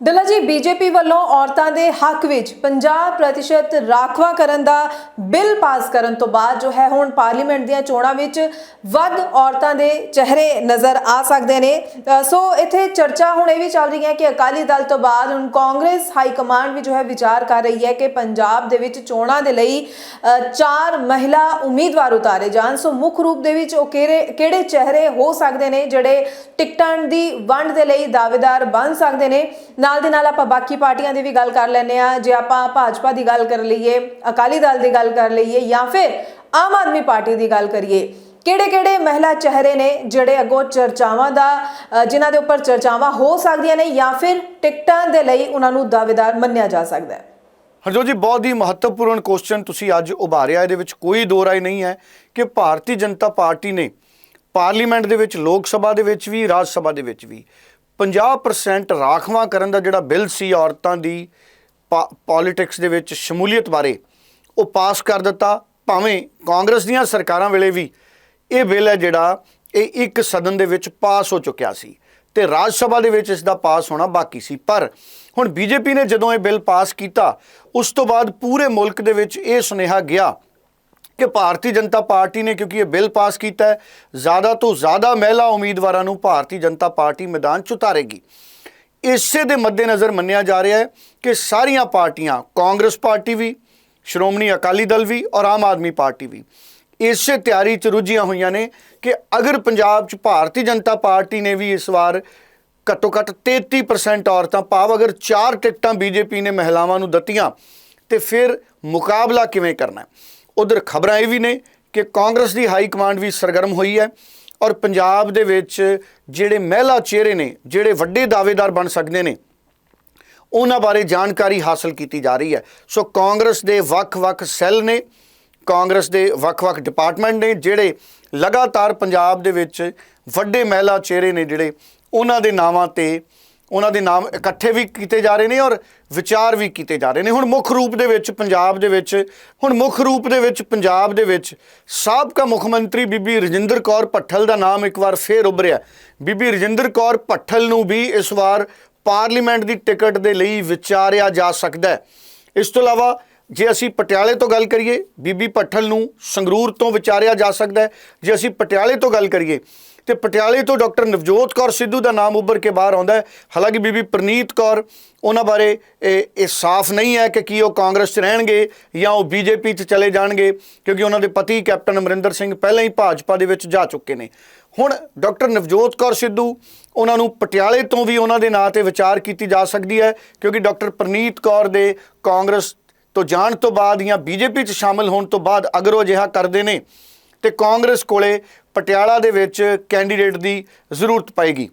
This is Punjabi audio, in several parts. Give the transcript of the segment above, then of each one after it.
ਡੱਲਾ ਜੀ, ਬੀਜੇਪੀ ਵੱਲੋਂ ਔਰਤਾਂ ਦੇ ਹੱਕ ਵਿੱਚ 50% ਰਾਖਵਾ ਕਰਨ ਦਾ ਬਿੱਲ ਪਾਸ ਕਰਨ ਤੋਂ ਬਾਅਦ ਜੋ ਹੈ ਹੁਣ ਪਾਰਲੀਮੈਂਟ ਦੀਆਂ ਚੋਣਾਂ ਵਿੱਚ ਵੱਧ ਔਰਤਾਂ ਦੇ ਚਿਹਰੇ ਨਜ਼ਰ ਆ ਸਕਦੇ ਨੇ। ਸੋ ਇੱਥੇ ਚਰਚਾ ਹੁਣ ਇਹ ਵੀ ਚੱਲ ਰਹੀ ਹੈ ਕਿ ਅਕਾਲੀ ਦਲ ਤੋਂ ਬਾਅਦ ਹੁਣ ਕਾਂਗਰਸ ਹਾਈ ਕਮਾਂਡ ਵੀ ਜੋ ਹੈ ਵਿਚਾਰ ਕਰ ਰਹੀ ਹੈ ਕਿ ਪੰਜਾਬ ਦੇ ਵਿੱਚ ਚੋਣਾਂ ਦੇ ਲਈ ਚਾਰ ਮਹਿਲਾ ਉਮੀਦਵਾਰ ਉਤਾਰੇ ਜਾਣ। ਸੋ ਮੁੱਖ ਰੂਪ ਦੇ ਵਿੱਚ ਉਹ ਕਿਹੜੇ ਕਿਹੜੇ ਚਿਹਰੇ ਹੋ ਸਕਦੇ ਨੇ, ਜਿਹੜੇ ਟਿਕਟਾਂ ਦੀ ਵੰਡ ਦੇ ਲਈ ਦਾਅਵੇਦਾਰ ਬਣ ਸਕਦੇ ਨੇ? ਨਾਲ ਦੇ ਨਾਲ ਆਪਾਂ ਬਾਕੀ ਪਾਰਟੀਆਂ ਦੀ ਵੀ ਗੱਲ ਕਰ ਲੈਂਦੇ ਆ ਜੇ ਆਪਾਂ ਭਾਜਪਾ ਦੀ ਗੱਲ ਕਰ ਲਈਏ, ਅਕਾਲੀ ਦਲ ਦੀ ਗੱਲ ਕਰ ਲਈਏ ਜਾਂ ਫਿਰ ਆਮ ਆਦਮੀ ਪਾਰਟੀ ਦੀ ਗੱਲ ਕਰੀਏ ਕਿਹੜੇ ਕਿਹੜੇ ਮਹਿਲਾ ਚਿਹਰੇ ਨੇ ਜਿਹੜੇ ਅੱਗੋਂ ਚਰਚਾਵਾਂ ਦਾ ਜਿਨ੍ਹਾਂ ਦੇ ਉੱਪਰ ਚਰਚਾਵਾਂ ਹੋ ਸਕਦੀਆਂ ਨੇ ਜਾਂ ਫਿਰ ਟਿਕਟਾਂ ਦੇ ਲਈ ਉਹਨਾਂ ਨੂੰ ਦਾਅਵੇਦਾਰ ਮੰਨਿਆ ਜਾ ਸਕਦਾ ਹੈ? ਹਰਜੋਤ ਜੀ, ਬਹੁਤ ਹੀ ਮਹੱਤਵਪੂਰਨ ਕੁਐਸਚਨ ਤੁਸੀਂ ਅੱਜ ਉਭਾਰਿਆ। ਇਹਦੇ ਵਿੱਚ ਕੋਈ ਦੋ ਰਾਏ ਨਹੀਂ ਹੈ ਕਿ ਭਾਰਤੀ ਜਨਤਾ ਪਾਰਟੀ ਨੇ ਪਾਰਲੀਮੈਂਟ ਦੇ ਵਿੱਚ, ਲੋਕ ਸਭਾ ਦੇ ਵਿੱਚ ਵੀ, ਰਾਜ ਸਭਾ ਦੇ ਵਿੱਚ ਵੀ 50% ਰਾਖਵਾਂ ਕਰਨ ਦਾ ਜਿਹੜਾ ਬਿੱਲ ਸੀ ਔਰਤਾਂ ਦੀ ਪੋਲਿਟਿਕਸ ਦੇ ਵਿੱਚ ਸ਼ਮੂਲੀਅਤ ਬਾਰੇ, ਉਹ ਪਾਸ ਕਰ ਦਿੱਤਾ, ਭਾਵੇਂ ਕਾਂਗਰਸ ਦੀਆਂ ਸਰਕਾਰਾਂ ਵੇਲੇ ਵੀ ਇਹ ਬਿੱਲ ਹੈ ਜਿਹੜਾ, ਇਹ ਇੱਕ ਸਦਨ ਦੇ ਵਿੱਚ ਪਾਸ ਹੋ ਚੁੱਕਿਆ ਸੀ ਤੇ ਰਾਜ ਸਭਾ ਦੇ ਵਿੱਚ ਇਸ ਦਾ ਪਾਸ ਹੋਣਾ ਬਾਕੀ ਸੀ। ਪਰ ਹੁਣ ਬੀਜੇਪੀ ਨੇ ਜਦੋਂ ਇਹ ਬਿੱਲ ਪਾਸ ਕੀਤਾ, ਉਸ ਤੋਂ ਬਾਅਦ ਪੂਰੇ ਮੁਲਕ ਦੇ ਵਿੱਚ ਇਹ ਸੁਨੇਹਾ ਗਿਆ ਕਿ ਭਾਰਤੀ ਜਨਤਾ ਪਾਰਟੀ ਨੇ, ਕਿਉਂਕਿ ਇਹ ਬਿੱਲ ਪਾਸ ਕੀਤਾ ਹੈ, ਜ਼ਿਆਦਾ ਤੋਂ ਜ਼ਿਆਦਾ ਮਹਿਲਾ ਉਮੀਦਵਾਰਾਂ ਨੂੰ ਭਾਰਤੀ ਜਨਤਾ ਪਾਰਟੀ ਮੈਦਾਨ 'ਚ ਉਤਾਰੇਗੀ। ਇਸੇ ਦੇ ਮੱਦੇਨਜ਼ਰ ਮੰਨਿਆ ਜਾ ਰਿਹਾ ਹੈ ਕਿ ਸਾਰੀਆਂ ਪਾਰਟੀਆਂ, ਕਾਂਗਰਸ ਪਾਰਟੀ ਵੀ, ਸ਼੍ਰੋਮਣੀ ਅਕਾਲੀ ਦਲ ਵੀ ਔਰ ਆਮ ਆਦਮੀ ਪਾਰਟੀ ਵੀ, ਇਸੇ ਤਿਆਰੀ 'ਚ ਰੁੱਝੀਆਂ ਹੋਈਆਂ ਨੇ ਕਿ ਅਗਰ ਪੰਜਾਬ 'ਚ ਭਾਰਤੀ ਜਨਤਾ ਪਾਰਟੀ ਨੇ ਵੀ ਇਸ ਵਾਰ ਘੱਟੋ ਘੱਟ 33% ਔਰਤਾਂ ਪਾਵ ਅਗਰ ਚਾਰ ਟਿਕਟਾਂ ਬੀਜੇਪੀ ਨੇ ਮਹਿਲਾਵਾਂ ਨੂੰ ਦਿੱਤੀਆਂ, ਤੇ ਫਿਰ ਮੁਕਾਬਲਾ ਕਿਵੇਂ ਕਰਨਾ ਹੈ? ਉਧਰ ਖਬਰਾਂ ਇਹ ਵੀ ਨੇ ਕਿ ਕਾਂਗਰਸ ਦੀ ਹਾਈ ਕਮਾਂਡ ਵੀ ਸਰਗਰਮ ਹੋਈ ਹੈ ਔਰ ਪੰਜਾਬ ਦੇ ਵਿੱਚ ਜਿਹੜੇ ਮਹਿਲਾ ਚਿਹਰੇ ਨੇ, ਜਿਹੜੇ ਵੱਡੇ ਦਾਅਵੇਦਾਰ ਬਣ ਸਕਦੇ ਨੇ, ਉਹਨਾਂ ਬਾਰੇ ਜਾਣਕਾਰੀ ਹਾਸਲ ਕੀਤੀ ਜਾ ਰਹੀ ਹੈ। ਸੋ ਕਾਂਗਰਸ ਦੇ ਵੱਖ-ਵੱਖ ਸੈੱਲ ਨੇ, ਕਾਂਗਰਸ ਦੇ ਵੱਖ-ਵੱਖ ਡਿਪਾਰਟਮੈਂਟ ਨੇ, ਜਿਹੜੇ ਲਗਾਤਾਰ ਪੰਜਾਬ ਦੇ ਵਿੱਚ ਵੱਡੇ ਮਹਿਲਾ ਚਿਹਰੇ ਨੇ ਜਿਹੜੇ, ਉਹਨਾਂ ਦੇ ਨਾਵਾਂ ਤੇ ਉਹਨਾਂ ਦੇ ਨਾਮ ਇਕੱਠੇ ਵੀ ਕੀਤੇ ਜਾ ਰਹੇ ਨੇ ਔਰ ਵਿਚਾਰ ਵੀ ਕੀਤੇ ਜਾ ਰਹੇ ਨੇ। ਹੁਣ ਮੁੱਖ ਰੂਪ ਦੇ ਵਿੱਚ ਪੰਜਾਬ ਦੇ ਵਿੱਚ, ਹੁਣ ਮੁੱਖ ਰੂਪ ਦੇ ਵਿੱਚ ਪੰਜਾਬ ਦੇ ਵਿੱਚ ਸਾਬਕਾ ਮੁੱਖ ਮੰਤਰੀ ਬੀਬੀ ਰਜਿੰਦਰ ਕੌਰ ਭੱਠਲ ਦਾ ਨਾਮ ਇੱਕ ਵਾਰ ਫੇਰ ਉੱਭਰਿਆ। ਬੀਬੀ ਰਜਿੰਦਰ ਕੌਰ ਭੱਠਲ ਨੂੰ ਵੀ ਇਸ ਵਾਰ ਪਾਰਲੀਮੈਂਟ ਦੀ ਟਿਕਟ ਦੇ ਲਈ ਵਿਚਾਰਿਆ ਜਾ ਸਕਦਾ ਹੈ। ਇਸ ਤੋਂ ਇਲਾਵਾ ਜੇ ਅਸੀਂ ਪਟਿਆਲੇ ਤੋਂ ਗੱਲ ਕਰੀਏ, ਬੀਬੀ ਭੱਠਲ ਨੂੰ ਸੰਗਰੂਰ ਤੋਂ ਵਿਚਾਰਿਆ ਜਾ ਸਕਦਾ ਹੈ। ਜੇ ਅਸੀਂ ਪਟਿਆਲੇ ਤੋਂ ਗੱਲ ਕਰੀਏ ਤੇ ਪਟਿਆਲੇ ਤੋਂ ਡਾਕਟਰ ਨਵਜੋਤ ਕੌਰ ਸਿੱਧੂ ਦਾ ਨਾਮ ਉੱਭਰ ਕੇ ਬਾਹਰ ਆਉਂਦਾ ਹੈ। ਹਾਲਾਂਕਿ ਬੀਬੀ ਪ੍ਰਨੀਤ ਕੌਰ ਉਹਨਾਂ ਬਾਰੇ ਇਹ ਸਾਫ਼ ਨਹੀਂ ਹੈ ਕਿ ਕੀ ਉਹ ਕਾਂਗਰਸ 'ਚ ਰਹਿਣਗੇ ਜਾਂ ਉਹ ਬੀਜੇਪੀ 'ਚ ਚਲੇ ਜਾਣਗੇ, ਕਿਉਂਕਿ ਉਹਨਾਂ ਦੇ ਪਤੀ ਕੈਪਟਨ ਅਮਰਿੰਦਰ ਸਿੰਘ ਪਹਿਲਾਂ ਹੀ ਭਾਜਪਾ ਦੇ ਵਿੱਚ ਜਾ ਚੁੱਕੇ ਨੇ। ਹੁਣ ਡਾਕਟਰ ਨਵਜੋਤ ਕੌਰ ਸਿੱਧੂ ਉਹਨਾਂ ਨੂੰ ਪਟਿਆਲੇ ਤੋਂ ਵੀ ਉਹਨਾਂ ਦੇ ਨਾਂ ਤੇ ਵਿਚਾਰ ਕੀਤੀ ਜਾ ਸਕਦੀ ਹੈ, ਕਿਉਂਕਿ ਡਾਕਟਰ ਪ੍ਰਨੀਤ ਕੌਰ ਦੇ ਕਾਂਗਰਸ ਤੋਂ ਜਾਣ ਤੋਂ ਬਾਅਦ ਜਾਂ ਬੀਜੇਪੀ 'ਚ ਸ਼ਾਮਲ ਹੋਣ ਤੋਂ ਬਾਅਦ ਅਗਰ ਉਹ ਅਜਿਹਾ ਕਰਦੇ ਨੇ, ਤੇ ਕਾਂਗਰਸ ਕੋਲੇ ਪਟਿਆਲਾ ਦੇ ਵਿੱਚ ਕੈਂਡੀਡੇਟ ਦੀ ਜ਼ਰੂਰਤ ਪਏਗੀ।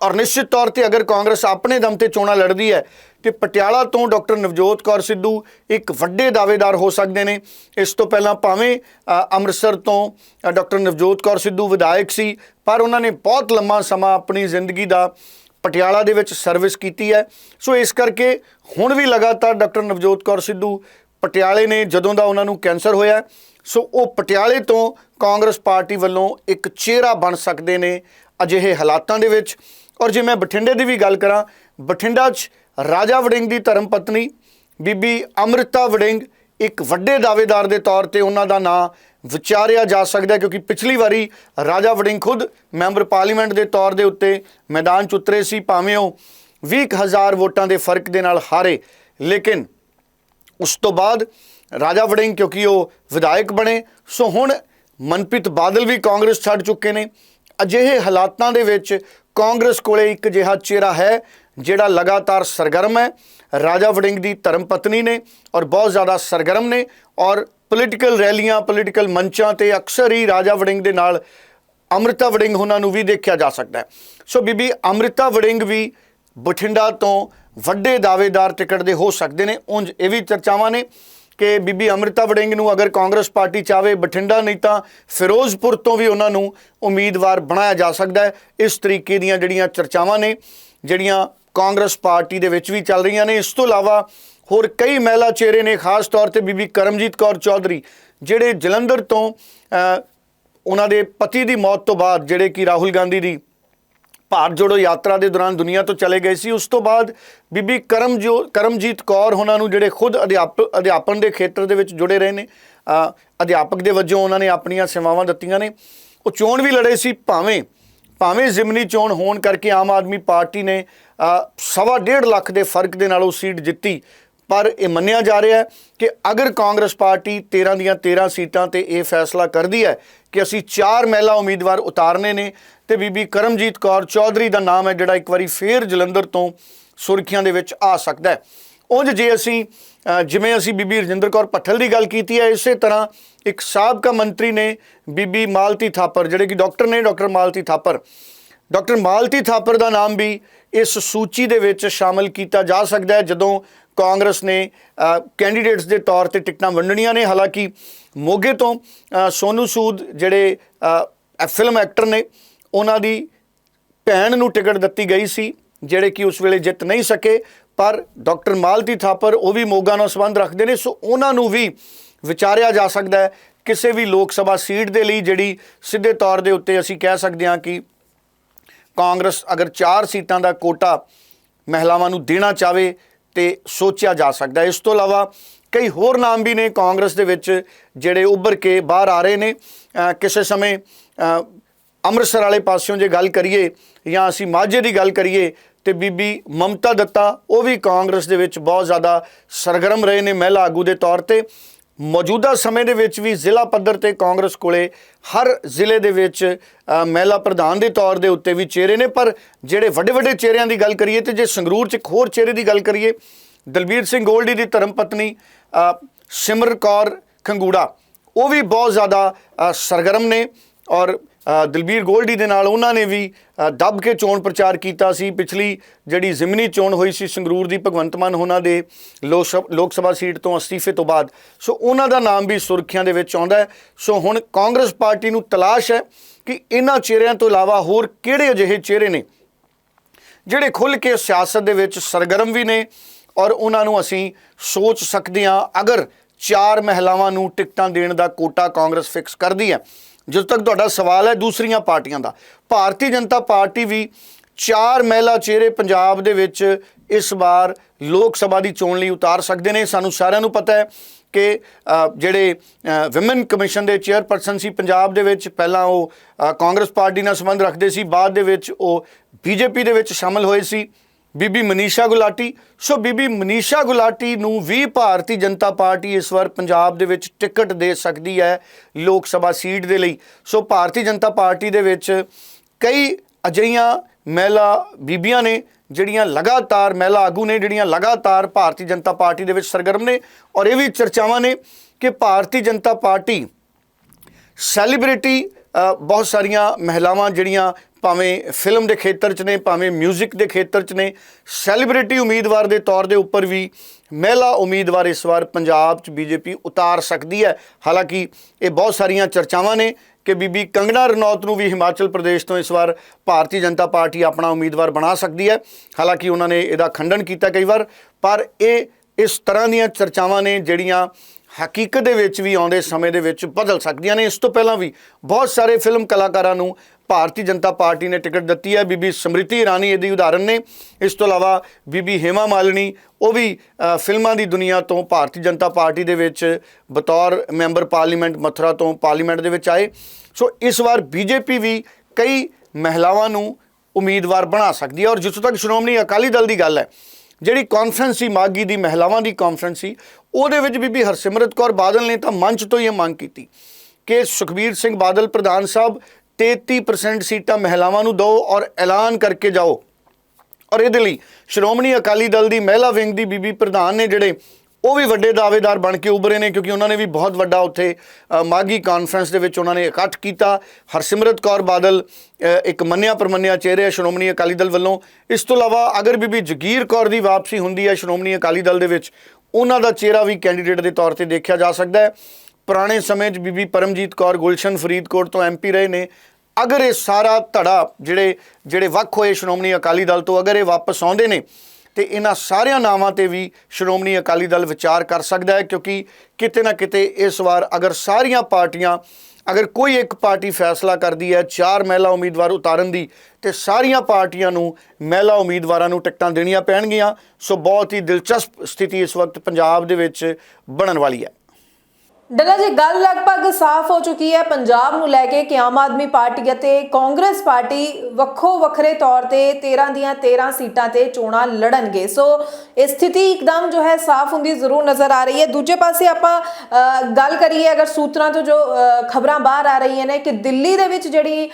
ਔਰ ਨਿਸ਼ਚਿਤ ਤੌਰ ਤੇ ਅਗਰ ਕਾਂਗਰਸ ਆਪਣੇ ਦਮ ਤੇ ਚੋਣਾਂ ਲੜਦੀ ਹੈ ਤੇ ਪਟਿਆਲਾ ਤੋਂ ਡਾਕਟਰ ਨਵਜੋਤ ਕੌਰ ਸਿੱਧੂ ਇੱਕ ਵੱਡੇ ਦਾਅਵੇਦਾਰ ਹੋ ਸਕਦੇ ਨੇ। ਇਸ ਤੋਂ ਪਹਿਲਾਂ ਭਾਵੇਂ ਅੰਮ੍ਰਿਤਸਰ ਤੋਂ ਅ, ਡਾਕਟਰ ਨਵਜੋਤ ਕੌਰ ਸਿੱਧੂ ਵਿਧਾਇਕ ਸੀ ਪਰ ਉਹਨਾਂ ਨੇ ਬਹੁਤ ਲੰਮਾ ਸਮਾਂ ਆਪਣੀ ਜ਼ਿੰਦਗੀ ਦਾ ਪਟਿਆਲਾ ਦੇ ਵਿੱਚ ਸਰਵਿਸ ਕੀਤੀ ਹੈ। ਸੋ ਇਸ ਕਰਕੇ ਹੁਣ ਵੀ ਲਗਾਤਾਰ ਡਾਕਟਰ ਨਵਜੋਤ ਕੌਰ ਸਿੱਧੂ ਪਟਿਆਲੇ ਨੇ ਜਦੋਂ ਦਾ ਉਹਨਾਂ ਨੂੰ ਕੈਂਸਰ ਹੋਇਆ, ਸੋ ਉਹ ਪਟਿਆਲੇ ਤੋਂ ਕਾਂਗਰਸ ਪਾਰਟੀ ਵੱਲੋਂ ਇੱਕ ਚਿਹਰਾ ਬਣ ਸਕਦੇ ਨੇ ਅਜਿਹੇ ਹਾਲਾਤਾਂ ਦੇ ਵਿੱਚ। ਔਰ ਜੇ ਮੈਂ ਬਠਿੰਡੇ ਦੀ ਵੀ ਗੱਲ ਕਰਾਂ, ਬਠਿੰਡਾ 'ਚ ਰਾਜਾ ਵੜਿੰਗ ਦੀ ਧਰਮ ਪਤਨੀ ਬੀਬੀ ਅੰਮ੍ਰਿਤਾ ਵੜਿੰਗ ਇੱਕ ਵੱਡੇ ਦਾਅਵੇਦਾਰ ਦੇ ਤੌਰ ਤੇ ਉਹਨਾਂ ਦਾ ਨਾਂ ਵਿਚਾਰਿਆ ਜਾ ਸਕਦਾ ਕਿਉਂਕਿ ਪਿਛਲੀ ਵਾਰੀ ਰਾਜਾ ਵੜਿੰਗ ਖੁਦ ਮੈਂਬਰ ਪਾਰਲੀਮੈਂਟ ਦੇ ਤੌਰ ਦੇ ਉੱਤੇ ਮੈਦਾਨ 'ਚ ਉਤਰੇ ਸੀ, ਭਾਵੇਂ ਉਹ 20000 ਵੋਟਾਂ ਦੇ ਫ਼ਰਕ ਦੇ ਨਾਲ ਹਾਰੇ। ਲੇਕਿਨ ਉਸ ਤੋਂ ਬਾਅਦ ਰਾਜਾ ਵੜਿੰਗ ਕਿਉਂਕਿ ਉਹ ਵਿਧਾਇਕ ਬਣੇ, ਸੋ ਹੁਣ ਮਨਪ੍ਰੀਤ ਬਾਦਲ ਵੀ ਕਾਂਗਰਸ ਛੱਡ ਚੁੱਕੇ ਨੇ। ਅਜਿਹੇ ਹਾਲਾਤਾਂ ਦੇ ਵਿੱਚ ਕਾਂਗਰਸ ਕੋਲੇ ਇੱਕ ਜਿਹਾ ਚਿਹਰਾ ਹੈ, ਜਿਹੜਾ ਲਗਾਤਾਰ ਸਰਗਰਮ ਹੈ। ਰਾਜਾ ਵੜਿੰਗ ਦੀ ਧਰਮ ਪਤਨੀ ਨੇ ਔਰ ਬਹੁਤ ਜ਼ਿਆਦਾ ਸਰਗਰਮ ਨੇ ਔਰ ਪੋਲੀਟੀਕਲ ਰੈਲੀਆਂ, ਪੋਲੀਟੀਕਲ ਮੰਚਾਂ ਤੇ ਅਕਸਰ ਹੀ ਰਾਜਾ ਵੜਿੰਗ ਦੇ ਨਾਲ ਅੰਮ੍ਰਿਤਾ ਵੜਿੰਗ ਉਹਨਾਂ ਨੂੰ ਵੀ ਦੇਖਿਆ ਜਾ ਸਕਦਾ ਹੈ। ਸੋ ਬੀਬੀ ਅੰਮ੍ਰਿਤਾ ਵੜਿੰਗ ਵੀ ਬਠਿੰਡਾ ਤੋਂ ਵੱਡੇ ਦਾਅਵੇਦਾਰ ਟਿਕਟ ਦੇ ਹੋ ਸਕਦੇ ਨੇ। ਉਂਝ ਇਹ ਵੀ ਚਰਚਾਵਾਂ ਨੇ ਕਿ ਬੀਬੀ ਅੰਮ੍ਰਿਤਾ ਵੜਿੰਗ ਨੂੰ ਅਗਰ ਕਾਂਗਰਸ ਪਾਰਟੀ ਚਾਵੇ ਬਠਿੰਡਾ ਨਹੀਂ ਤਾਂ ਫਿਰੋਜ਼ਪੁਰ ਤੋਂ ਵੀ ਉਹਨਾਂ ਨੂੰ ਉਮੀਦਵਾਰ ਬਣਾਇਆ ਜਾ ਸਕਦਾ ਹੈ। ਇਸ ਤਰੀਕੇ ਦੀਆਂ ਜਿਹੜੀਆਂ ਚਰਚਾਵਾਂ ਨੇ, ਜਿਹੜੀਆਂ ਕਾਂਗਰਸ ਪਾਰਟੀ ਦੇ ਵਿੱਚ ਵੀ ਚੱਲ ਰਹੀਆਂ ਨੇ। ਇਸ ਤੋਂ ਇਲਾਵਾ ਹੋਰ ਕਈ ਮਹਿਲਾ ਚਿਹਰੇ ਨੇ, ਖਾਸ ਤੌਰ ਤੇ ਬੀਬੀ ਕਰਮਜੀਤ ਕੌਰ ਚੌਧਰੀ, ਜਿਹੜੇ ਜਲੰਧਰ ਤੋਂ ਉਹਨਾਂ ਦੇ ਪਤੀ ਦੀ ਮੌਤ ਤੋਂ ਬਾਅਦ, ਜਿਹੜੇ ਕਿ ਰਾਹੁਲ ਗਾਂਧੀ ਦੀ ਭਾਰਤ ਜੋੜੋ ਯਾਤਰਾ ਦੇ ਦੌਰਾਨ ਦੁਨੀਆ ਤੋਂ ਚਲੇ ਗਏ ਸੀ। ਉਸ ਤੋਂ ਬਾਅਦ ਬੀਬੀ ਕਰਮਜੋ, ਕਰਮਜੀਤ ਕੌਰ ਉਹਨਾਂ ਨੂੰ ਜਿਹੜੇ ਖੁਦ ਅਧਿਆਪ, ਅਧਿਆਪਨ ਦੇ ਖੇਤਰ ਦੇ ਵਿੱਚ ਜੁੜੇ ਰਹੇ ਨੇ। ਅਧਿਆਪਕ ਦੇ ਵਜੋਂ ਉਹਨਾਂ ਨੇ ਆਪਣੀਆਂ ਸੇਵਾਵਾਂ ਦਿੱਤੀਆਂ ਨੇ। ਉਹ ਚੋਣ ਵੀ ਲੜੇ ਸੀ ਭਾਵੇਂ ਭਾਵੇਂ ਜ਼ਿਮਨੀ ਚੋਣ ਹੋਣ ਕਰਕੇ ਆਮ ਆਦਮੀ ਪਾਰਟੀ ਨੇ ਸਵਾ ਡੇਢ ਲੱਖ ਦੇ ਫ਼ਰਕ ਦੇ ਨਾਲ ਉਹ ਸੀਟ ਜਿੱਤੀ। ਪਰ ਇਹ ਮੰਨਿਆ ਜਾ ਰਿਹਾ ਹੈ ਕਿ ਅਗਰ ਕਾਂਗਰਸ ਪਾਰਟੀ 13 ਦੀਆਂ 13 ਸੀਟਾਂ ਤੇ ਇਹ ਫੈਸਲਾ ਕਰਦੀ ਹੈ ਕਿ ਅਸੀਂ ਚਾਰ ਮਹਿਲਾ ਉਮੀਦਵਾਰ ਉਤਾਰਨੇ ਨੇ ਤੇ ਬੀਬੀ ਕਰਮਜੀਤ ਕੌਰ ਚੌਧਰੀ ਦਾ ਨਾਮ ਹੈ, ਜਿਹੜਾ ਇੱਕ ਵਾਰੀ ਫੇਰ ਜਲੰਧਰ ਤੋਂ ਸੁਰਖੀਆਂ ਦੇ ਵਿੱਚ ਆ ਸਕਦਾ ਹੈ। ਉਂਝ ਜੇ ਅਸੀਂ ਜਿਵੇਂ ਅਸੀਂ ਬੀਬੀ ਰਜਿੰਦਰ ਕੌਰ ਪੱਠਲ ਦੀ ਗੱਲ ਕੀਤੀ ਹੈ, ਇਸੇ ਤਰ੍ਹਾਂ ਇੱਕ ਸਾਬਕਾ ਮੰਤਰੀ ਨੇ ਬੀਬੀ ਮਾਲਤੀ ਥਾਪਰ, ਜਿਹੜੇ ਕਿ ਡਾਕਟਰ ਨੇ ਡਾਕਟਰ ਮਾਲਤੀ ਥਾਪਰ, ਡਾਕਟਰ ਮਾਲਤੀ ਥਾਪਰ ਦਾ ਨਾਮ ਵੀ ਇਸ ਸੂਚੀ ਦੇ ਵਿੱਚ ਸ਼ਾਮਲ ਕੀਤਾ ਜਾ ਸਕਦਾ ਹੈ, ਜਦੋਂ ਕਾਂਗਰਸ ਨੇ ਕੈਂਡੀਡੇਟਸ ਦੇ ਤੌਰ ਤੇ ਟਿਕਟਾਂ ਵੰਡਣੀਆਂ ਨੇ। ਹਾਲਾਂਕਿ ਮੋਗੇ ਤੋਂ ਅ, ਸੋਨੂ ਸੂਦ ਜਿਹੜੇ ਫਿਲਮ ਐਕਟਰ ਨੇ ਉਹਨਾਂ ਦੀ ਭੈਣ ਨੂੰ ਟਿਕਟ ਦਿੱਤੀ ਗਈ ਸੀ ਜਿਹੜੇ ਕਿ ਉਸ ਵੇਲੇ ਜਿੱਤ ਨਹੀਂ ਸਕੇ। ਪਰ ਡਾਕਟਰ ਮਾਲਤੀ ਥਾਪਰ ਉਹ ਵੀ ਮੋਗਾ ਨਾਲ ਸੰਬੰਧ ਰੱਖਦੇ ਨੇ ਸੋ ਉਹਨਾਂ ਨੂੰ ਵੀ ਵਿਚਾਰਿਆ ਜਾ ਸਕਦਾ ਹੈ ਕਿਸੇ ਵੀ ਲੋਕ ਸਭਾ ਸੀਟ ਦੇ ਲਈ ਜਿਹੜੀ ਸਿੱਧੇ ਤੌਰ ਦੇ ਉੱਤੇ ਅਸੀਂ ਕਹਿ ਸਕਦੇ ਹਾਂ ਕਿ ਕਾਂਗਰਸ ਅਗਰ 4 ਸੀਟਾਂ ਦਾ ਕੋਟਾ ਮਹਿਲਾਵਾਂ ਨੂੰ ਦੇਣਾ ਚਾਵੇ ਤੇ ਸੋਚਿਆ ਜਾ ਸਕਦਾ ਇਸ ਤੋਂ ਇਲਾਵਾ ਕਈ ਹੋਰ ਨਾਮ ਵੀ ਨੇ ਕਾਂਗਰਸ ਦੇ ਵਿੱਚ, ਜਿਹੜੇ ਉੱਭਰ ਕੇ ਬਾਹਰ ਆ ਰਹੇ ਨੇ। ਕਿਸੇ ਸਮੇਂ ਅੰਮ੍ਰਿਤਸਰ ਵਾਲੇ ਪਾਸਿਓਂ ਜੇ ਗੱਲ ਕਰੀਏ ਜਾਂ ਅਸੀਂ ਮਾਝੇ ਦੀ ਗੱਲ ਕਰੀਏ ਤੇ ਬੀਬੀ ਮਮਤਾ ਦੱਤਾ, ਉਹ ਵੀ ਕਾਂਗਰਸ ਦੇ ਵਿੱਚ ਬਹੁਤ ਜ਼ਿਆਦਾ ਸਰਗਰਮ ਰਹੇ ਨੇ ਮਹਿਲਾ ਆਗੂ ਦੇ ਤੌਰ ਤੇ। ਮੌਜੂਦਾ ਸਮੇਂ ਦੇ ਵਿੱਚ ਵੀ ਜ਼ਿਲ੍ਹਾ ਪੱਧਰ ਤੇ ਕਾਂਗਰਸ ਕੋਲੇ ਹਰ ਜ਼ਿਲ੍ਹੇ ਦੇ ਵਿੱਚ ਮਹਿਲਾ ਪ੍ਰਧਾਨ ਦੇ ਤੌਰ ਦੇ ਉੱਤੇ ਵੀ ਚਿਹਰੇ ਨੇ, ਪਰ ਜਿਹੜੇ ਵੱਡੇ ਵੱਡੇ ਚਿਹਰਿਆਂ ਦੀ ਗੱਲ ਕਰੀਏ ਤੇ ਜੇ ਸੰਗਰੂਰ 'ਚ ਇੱਕ ਹੋਰ ਚਿਹਰੇ ਦੀ ਗੱਲ ਕਰੀਏ, ਦਲਬੀਰ ਸਿੰਘ ਗੋਲਡੀ ਦੀ ਧਰਮ ਪਤਨੀ ਸਿਮਰ ਕੌਰ ਖੰਗੂੜਾ, ਉਹ ਵੀ ਬਹੁਤ ਜ਼ਿਆਦਾ ਸਰਗਰਮ ਨੇ ਔਰ ਦਲਬੀਰ ਗੋਲਡੀ ਦੇ ਨਾਲ ਉਹਨਾਂ ਨੇ ਵੀ ਦੱਬ ਕੇ ਚੋਣ ਪ੍ਰਚਾਰ ਕੀਤਾ ਸੀ। ਪਿਛਲੀ ਜਿਹੜੀ ਜ਼ਿਮਨੀ ਚੋਣ ਹੋਈ ਸੀ ਸੰਗਰੂਰ ਦੀ, ਭਗਵੰਤ ਮਾਨ ਉਹਨਾਂ ਦੇ ਲੋਕ ਸਭ- ਲੋਕ ਸਭਾ ਸੀਟ ਤੋਂ ਅਸਤੀਫੇ ਤੋਂ ਬਾਅਦ। ਸੋ ਉਹਨਾਂ ਦਾ ਨਾਮ ਵੀ ਸੁਰਖੀਆਂ ਦੇ ਵਿੱਚ ਆਉਂਦਾ ਹੈ। ਸੋ ਹੁਣ ਕਾਂਗਰਸ ਪਾਰਟੀ ਨੂੰ ਤਲਾਸ਼ ਹੈ ਕਿ ਇਹਨਾਂ ਚਿਹਰਿਆਂ ਤੋਂ ਇਲਾਵਾ ਹੋਰ ਕਿਹੜੇ ਅਜਿਹੇ ਚਿਹਰੇ ਨੇ, ਜਿਹੜੇ ਖੁੱਲ ਕੇ ਸਿਆਸਤ ਦੇ ਵਿੱਚ ਸਰਗਰਮ ਵੀ ਨੇ ਔਰ ਉਹਨਾਂ ਨੂੰ ਅਸੀਂ ਸੋਚ ਸਕਦੇ ਹਾਂ ਅਗਰ ਚਾਰ ਮਹਿਲਾਵਾਂ ਨੂੰ ਟਿਕਟਾਂ ਦੇਣ ਦਾ ਕੋਟਾ ਕਾਂਗਰਸ ਫਿਕਸ ਕਰਦੀ ਹੈ। ਜਦੋਂ ਤੱਕ ਤੁਹਾਡਾ ਸਵਾਲ ਹੈ ਦੂਸਰੀਆਂ ਪਾਰਟੀਆਂ ਦਾ। ਭਾਰਤੀ ਜਨਤਾ ਪਾਰਟੀ ਵੀ ਚਾਰ ਮਹਿਲਾ ਚਿਹਰੇ ਪੰਜਾਬ ਦੇ ਵਿੱਚ ਇਸ ਵਾਰ ਲੋਕ ਸਭਾ ਦੀ ਚੋਣ ਲਈ ਉਤਾਰ ਸਕਦੇ ਨੇ। ਸਾਨੂੰ ਸਾਰਿਆਂ ਨੂੰ ਪਤਾ ਹੈ ਕਿ ਜਿਹੜੇ ਵਿਮਨ ਕਮਿਸ਼ਨ ਦੇ ਚੇਅਰਪਰਸਨ ਸੀ ਪੰਜਾਬ ਦੇ ਵਿੱਚ, ਪਹਿਲਾਂ ਉਹ ਕਾਂਗਰਸ ਪਾਰਟੀ ਨਾਲ ਸੰਬੰਧ ਰੱਖਦੇ ਸੀ, ਬਾਅਦ ਦੇ ਵਿੱਚ ਉਹ ਬੀਜੇਪੀ ਦੇ ਵਿੱਚ ਸ਼ਾਮਲ ਹੋਏ ਸੀ। ਬੀਬੀ ਮਨੀਸ਼ਾ ਗੁਲਾਟੀ। ਸੋ ਬੀਬੀ ਮਨੀਸ਼ਾ ਗੁਲਾਟੀ ਨੂੰ ਵੀ ਭਾਰਤੀ ਜਨਤਾ ਪਾਰਟੀ ਇਸ ਵਾਰ ਪੰਜਾਬ ਦੇ ਵਿੱਚ ਟਿਕਟ ਦੇ ਸਕਦੀ ਹੈ ਲੋਕ ਸਭਾ ਸੀਟ ਦੇ ਲਈ। ਸੋ ਭਾਰਤੀ ਜਨਤਾ ਪਾਰਟੀ ਦੇ ਵਿੱਚ ਕਈ ਅਜਿਹੀਆਂ ਮਹਿਲਾ ਬੀਬੀਆਂ ਨੇ, ਜਿਹੜੀਆਂ ਲਗਾਤਾਰ ਮਹਿਲਾ ਆਗੂ ਨੇ, ਜਿਹੜੀਆਂ ਲਗਾਤਾਰ ਭਾਰਤੀ ਜਨਤਾ ਪਾਰਟੀ ਦੇ ਵਿੱਚ ਸਰਗਰਮ ਨੇ ਔਰ ਇਹ ਵੀ ਚਰਚਾਵਾਂ ਨੇ ਕਿ ਭਾਰਤੀ ਜਨਤਾ ਪਾਰਟੀ ਸੈਲੀਬ੍ਰਿਟੀ ਬਹੁਤ ਸਾਰੀਆਂ ਮਹਿਲਾਵਾਂ ਜਿਹੜੀਆਂ ਭਾਵੇਂ ਫਿਲਮ ਦੇ ਖੇਤਰ 'ਚ ਨੇ, ਭਾਵੇਂ 뮤직 ਦੇ ਖੇਤਰ 'ਚ ਨੇ ਸੈਲੀਬ੍ਰਿਟੀ ਉਮੀਦਵਾਰ ਦੇ ਤੌਰ ਦੇ ਉੱਪਰ ਵੀ ਮਹਿਲਾ ਉਮੀਦਵਾਰ ਇਸ ਵਾਰ ਪੰਜਾਬ 'ਚ ਬੀਜੇਪੀ ਉਤਾਰ ਸਕਦੀ ਹੈ। ਹਾਲਾਂਕਿ ਇਹ ਬਹੁਤ ਸਾਰੀਆਂ ਚਰਚਾਵਾਂ ਨੇ ਕਿ ਬੀਬੀ ਕੰਗਣਾ ਰਣੌਤ ਨੂੰ ਵੀ ਹਿਮਾਚਲ ਪ੍ਰਦੇਸ਼ ਤੋਂ ਇਸ ਵਾਰ ਭਾਰਤੀ ਜਨਤਾ ਪਾਰਟੀ ਆਪਣਾ ਉਮੀਦਵਾਰ ਬਣਾ ਸਕਦੀ ਹੈ। ਹਾਲਾਂਕਿ ਉਹਨਾਂ ਨੇ ਇਹਦਾ ਖੰਡਨ ਕੀਤਾ ਕਈ ਵਾਰ, ਪਰ ਇਹ ਇਸ ਤਰ੍ਹਾਂ ਦੀਆਂ ਚਰਚਾਵਾਂ ਨੇ ਜਿਹੜੀਆਂ ਹਕੀਕਤ ਦੇ ਵਿੱਚ ਵੀ ਆਉਂਦੇ ਸਮੇਂ ਦੇ ਵਿੱਚ ਬਦਲ ਸਕਦੀਆਂ ਨੇ। ਇਸ ਤੋਂ ਪਹਿਲਾਂ ਵੀ ਬਹੁਤ ਸਾਰੇ ਫਿਲਮ ਕਲਾਕਾਰਾਂ ਨੂੰ ਭਾਰਤੀ ਜਨਤਾ ਪਾਰਟੀ ਨੇ ਟਿਕਟ ਦਿੱਤੀ ਹੈ। ਬੀਬੀ ਸਮ੍ਰਿਤੀ ਇਰਾਨੀ ਇਹਦੀ ਉਦਾਹਰਨ ਨੇ। ਇਸ ਤੋਂ ਇਲਾਵਾ ਬੀਬੀ ਹੇਮਾ ਮਾਲਿਨੀ, ਉਹ ਵੀ ਫਿਲਮਾਂ ਦੀ ਦੁਨੀਆ ਤੋਂ ਭਾਰਤੀ ਜਨਤਾ ਪਾਰਟੀ ਦੇ ਵਿੱਚ ਬਤੌਰ ਮੈਂਬਰ ਪਾਰਲੀਮੈਂਟ ਮਥੁਰਾ ਤੋਂ ਪਾਰਲੀਮੈਂਟ ਦੇ ਵਿੱਚ ਆਏ। ਸੋ ਇਸ ਵਾਰ ਬੀਜੇਪੀ ਵੀ ਕਈ ਮਹਿਲਾਵਾਂ ਨੂੰ ਉਮੀਦਵਾਰ ਬਣਾ ਸਕਦੀ ਹੈ। ਔਰ ਜਿੱਥੋਂ ਤੱਕ ਸ਼੍ਰੋਮਣੀ ਅਕਾਲੀ ਦਲ ਦੀ ਗੱਲ ਹੈ ਜਿਹੜੀ ਕਾਨਫਰੰਸ ਸੀ ਮਾਗੀ ਦੀ, ਮਹਿਲਾਵਾਂ ਦੀ ਕਾਨਫਰੰਸ ਸੀ, ਉਹਦੇ ਵਿੱਚ ਬੀਬੀ ਹਰਸਿਮਰਤ ਕੌਰ ਬਾਦਲ ਨੇ ਤਾਂ ਮੰਚ ਤੋਂ ਹੀ ਇਹ ਮੰਗ ਕੀਤੀ ਕਿ ਸੁਖਬੀਰ ਸਿੰਘ ਬਾਦਲ ਪ੍ਰਧਾਨ ਸਾਹਿਬ 33% ਸੀਟਾਂ ਮਹਿਲਾਵਾਂ ਨੂੰ ਦਿਓ ਔਰ ਐਲਾਨ ਕਰਕੇ ਜਾਓ। ਔਰ ਇਹਦੇ ਲਈ ਸ਼੍ਰੋਮਣੀ ਅਕਾਲੀ ਦਲ ਦੀ ਮਹਿਲਾ ਵਿੰਗ ਦੀ ਬੀਬੀ ਪ੍ਰਧਾਨ ਨੇ ਜਿਹੜੇ ਉਹ ਵੀ ਵੱਡੇ ਦਾਅਵੇਦਾਰ ਬਣ ਕੇ ਉਭਰੇ ਨੇ ਕਿਉਂਕਿ ਉਹਨਾਂ ਨੇ ਵੀ ਬਹੁਤ ਵੱਡਾ ਉੱਥੇ ਅ, ਮਾਗੀ ਕਾਨਫਰੰਸ ਦੇ ਵਿੱਚ ਉਹਨਾਂ ਨੇ ਇਕੱਠ ਕੀਤਾ। ਹਰਸਿਮਰਤ ਕੌਰ ਬਾਦਲ ਇੱਕ ਮੰਨਿਆ ਪ੍ਰਮੰਨਿਆ ਚਿਹਰੇ ਸ਼੍ਰੋਮਣੀ ਅਕਾਲੀ ਦਲ ਵੱਲੋਂ। ਇਸ ਤੋਂ ਇਲਾਵਾ ਅਗਰ ਬੀਬੀ ਜਗੀਰ ਕੌਰ ਦੀ ਵਾਪਸੀ ਹੁੰਦੀ ਹੈ ਸ਼੍ਰੋਮਣੀ ਅਕਾਲੀ ਦਲ ਦੇ ਵਿੱਚ ਉਹਨਾਂ ਦਾ ਚਿਹਰਾ ਵੀ ਕੈਂਡੀਡੇਟ ਦੇ ਤੌਰ ਤੇ ਦੇਖਿਆ ਜਾ ਸਕਦਾ ਹੈ। ਪੁਰਾਣੇ ਸਮੇਂ 'ਚ ਬੀਬੀ ਪਰਮਜੀਤ ਕੌਰ ਗੁਲਸ਼ਨ ਫਰੀਦਕੋਟ ਤੋਂ ਐਮਪੀ ਰਹੇ ਨੇ। ਅਗਰ ਇਹ ਸਾਰਾ ਧੜਾ ਜਿਹੜੇ ਜਿਹੜੇ ਵੱਖ ਹੋਏ ਸ਼੍ਰੋਮਣੀ ਅਕਾਲੀ ਦਲ ਤੋਂ ਅਗਰ ਇਹ ਵਾਪਸ ਆਉਂਦੇ ਨੇ ਤੇ ਇਹਨਾਂ ਸਾਰਿਆਂ ਨਾਵਾਂ ਤੇ ਵੀ ਸ਼੍ਰੋਮਣੀ ਅਕਾਲੀ ਦਲ ਵਿਚਾਰ ਕਰ ਸਕਦਾ ਹੈ, ਕਿਉਂਕਿ ਕਿਤੇ ਨਾ ਕਿਤੇ ਇਸ ਵਾਰ ਅਗਰ ਸਾਰੀਆਂ ਪਾਰਟੀਆਂ, ਅਗਰ ਕੋਈ ਇੱਕ ਪਾਰਟੀ ਫੈਸਲਾ ਕਰਦੀ ਹੈ, ਚਾਰ ਮਹਿਲਾ ਉਮੀਦਵਾਰ ਉਤਾਰਨ ਦੀ, ਤੇ ਸਾਰੀਆਂ ਪਾਰਟੀਆਂ ਨੂੰ ਮਹਿਲਾ ਉਮੀਦਵਾਰਾਂ ਨੂੰ ਟਿਕਟਾਂ ਦੇਣੀਆਂ ਪੈਣਗੀਆਂ। ਸੋ ਬਹੁਤ ਹੀ ਦਿਲਚਸਪ ਸਥਿਤੀ ਇਸ ਵਕਤ ਪੰਜਾਬ ਦੇ ਵਿੱਚ ਬਣਨ ਵਾਲੀ ਹੈ। ਡੱਲਾ ਜੀ, ਗੱਲ ਲਗਭਗ ਸਾਫ਼ ਹੋ ਚੁੱਕੀ ਹੈ। ਪੰਜਾਬ ਨੂੰ ਲੈ ਕੇ ਕਿ ਆਮ ਆਦਮੀ ਪਾਰਟੀ ਅਤੇ ਕਾਂਗਰਸ ਪਾਰਟੀ ਵੱਖੋ ਵੱਖਰੇ ਤੌਰ ਤੇ 13 ਦੀਆਂ 13 ਸੀਟਾਂ ਤੇ ਚੋਣਾਂ ਲੜਨਗੇ। ਸੋ ਇਹ ਸਥਿਤੀ ਇੱਕਦਮ ਜੋ ਹੈ ਸਾਫ਼ ਹੁੰਦੀ ਜ਼ਰੂਰ ਨਜ਼ਰ ਆ ਰਹੀ ਹੈ। ਦੂਜੇ ਪਾਸੇ ਆਪਾਂ ਗੱਲ ਕਰੀਏ ਅਗਰ ਸੂਤਰਾਂ ਤੋਂ ਜੋ ਖਬਰਾਂ ਬਾਹਰ ਆ ਰਹੀਆਂ ਨੇ ਕਿ ਦਿੱਲੀ ਦੇ ਵਿੱਚ ਜਿਹੜੀ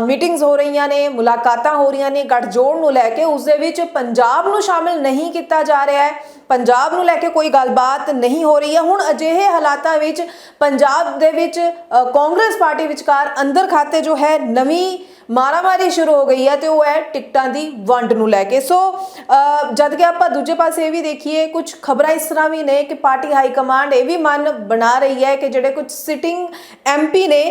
ਮੀਟਿੰਗਸ ਹੋ ਰਹੀਆਂ ਨੇ, ਮੁਲਾਕਾਤਾਂ ਹੋ ਰਹੀਆਂ ਨੇ, ਗੱਠਜੋੜ ਨੂੰ ਲੈ ਕੇ ਉਸ ਦੇ ਵਿੱਚ ਪੰਜਾਬ ਨੂੰ ਸ਼ਾਮਿਲ ਨਹੀਂ ਕੀਤਾ ਜਾ ਰਿਹਾ ਹੈ। ਪੰਜਾਬ ਨੂੰ ਲੈ ਕੇ ਕੋਈ ਗੱਲਬਾਤ ਨਹੀਂ ਹੋ ਰਹੀ ਹੈ। ਹੁਣ ਅਜਿਹੇ ਹਾਲਾਤਾਂ ਵਿੱਚ ਪੰਜਾਬ ਦੇ ਵਿੱਚ ਕਾਂਗਰਸ ਪਾਰਟੀ ਵਿਚਕਾਰ ਅੰਦਰ ਖਾਤੇ ਜੋ ਹੈ ਨਵੀਂ ਮਾਰਾਮਾਰੀ ਸ਼ੁਰੂ ਹੋ ਗਈ ਹੈ ਤੇ ਉਹ ਹੈ ਟਿਕਟਾਂ ਦੀ ਵੰਡ ਨੂੰ ਲੈ ਕੇ। ਸੋ ਅ, ਜਦ ਕਿ ਆਪਾਂ ਦੂਜੇ ਪਾਸੇ ਇਹ ਵੀ ਦੇਖੀਏ ਕੁਝ ਖਬਰਾਂ ਇਸ ਤਰ੍ਹਾਂ ਵੀ ਨੇ ਕਿ ਪਾਰਟੀ ਹਾਈ ਕਮਾਂਡ ਇਹ ਵੀ ਮਨ ਬਣਾ ਰਹੀ ਹੈ ਕਿ ਜਿਹੜੇ ਕੁਝ ਸਿਟਿੰਗ ਐਮਪੀ ਨੇ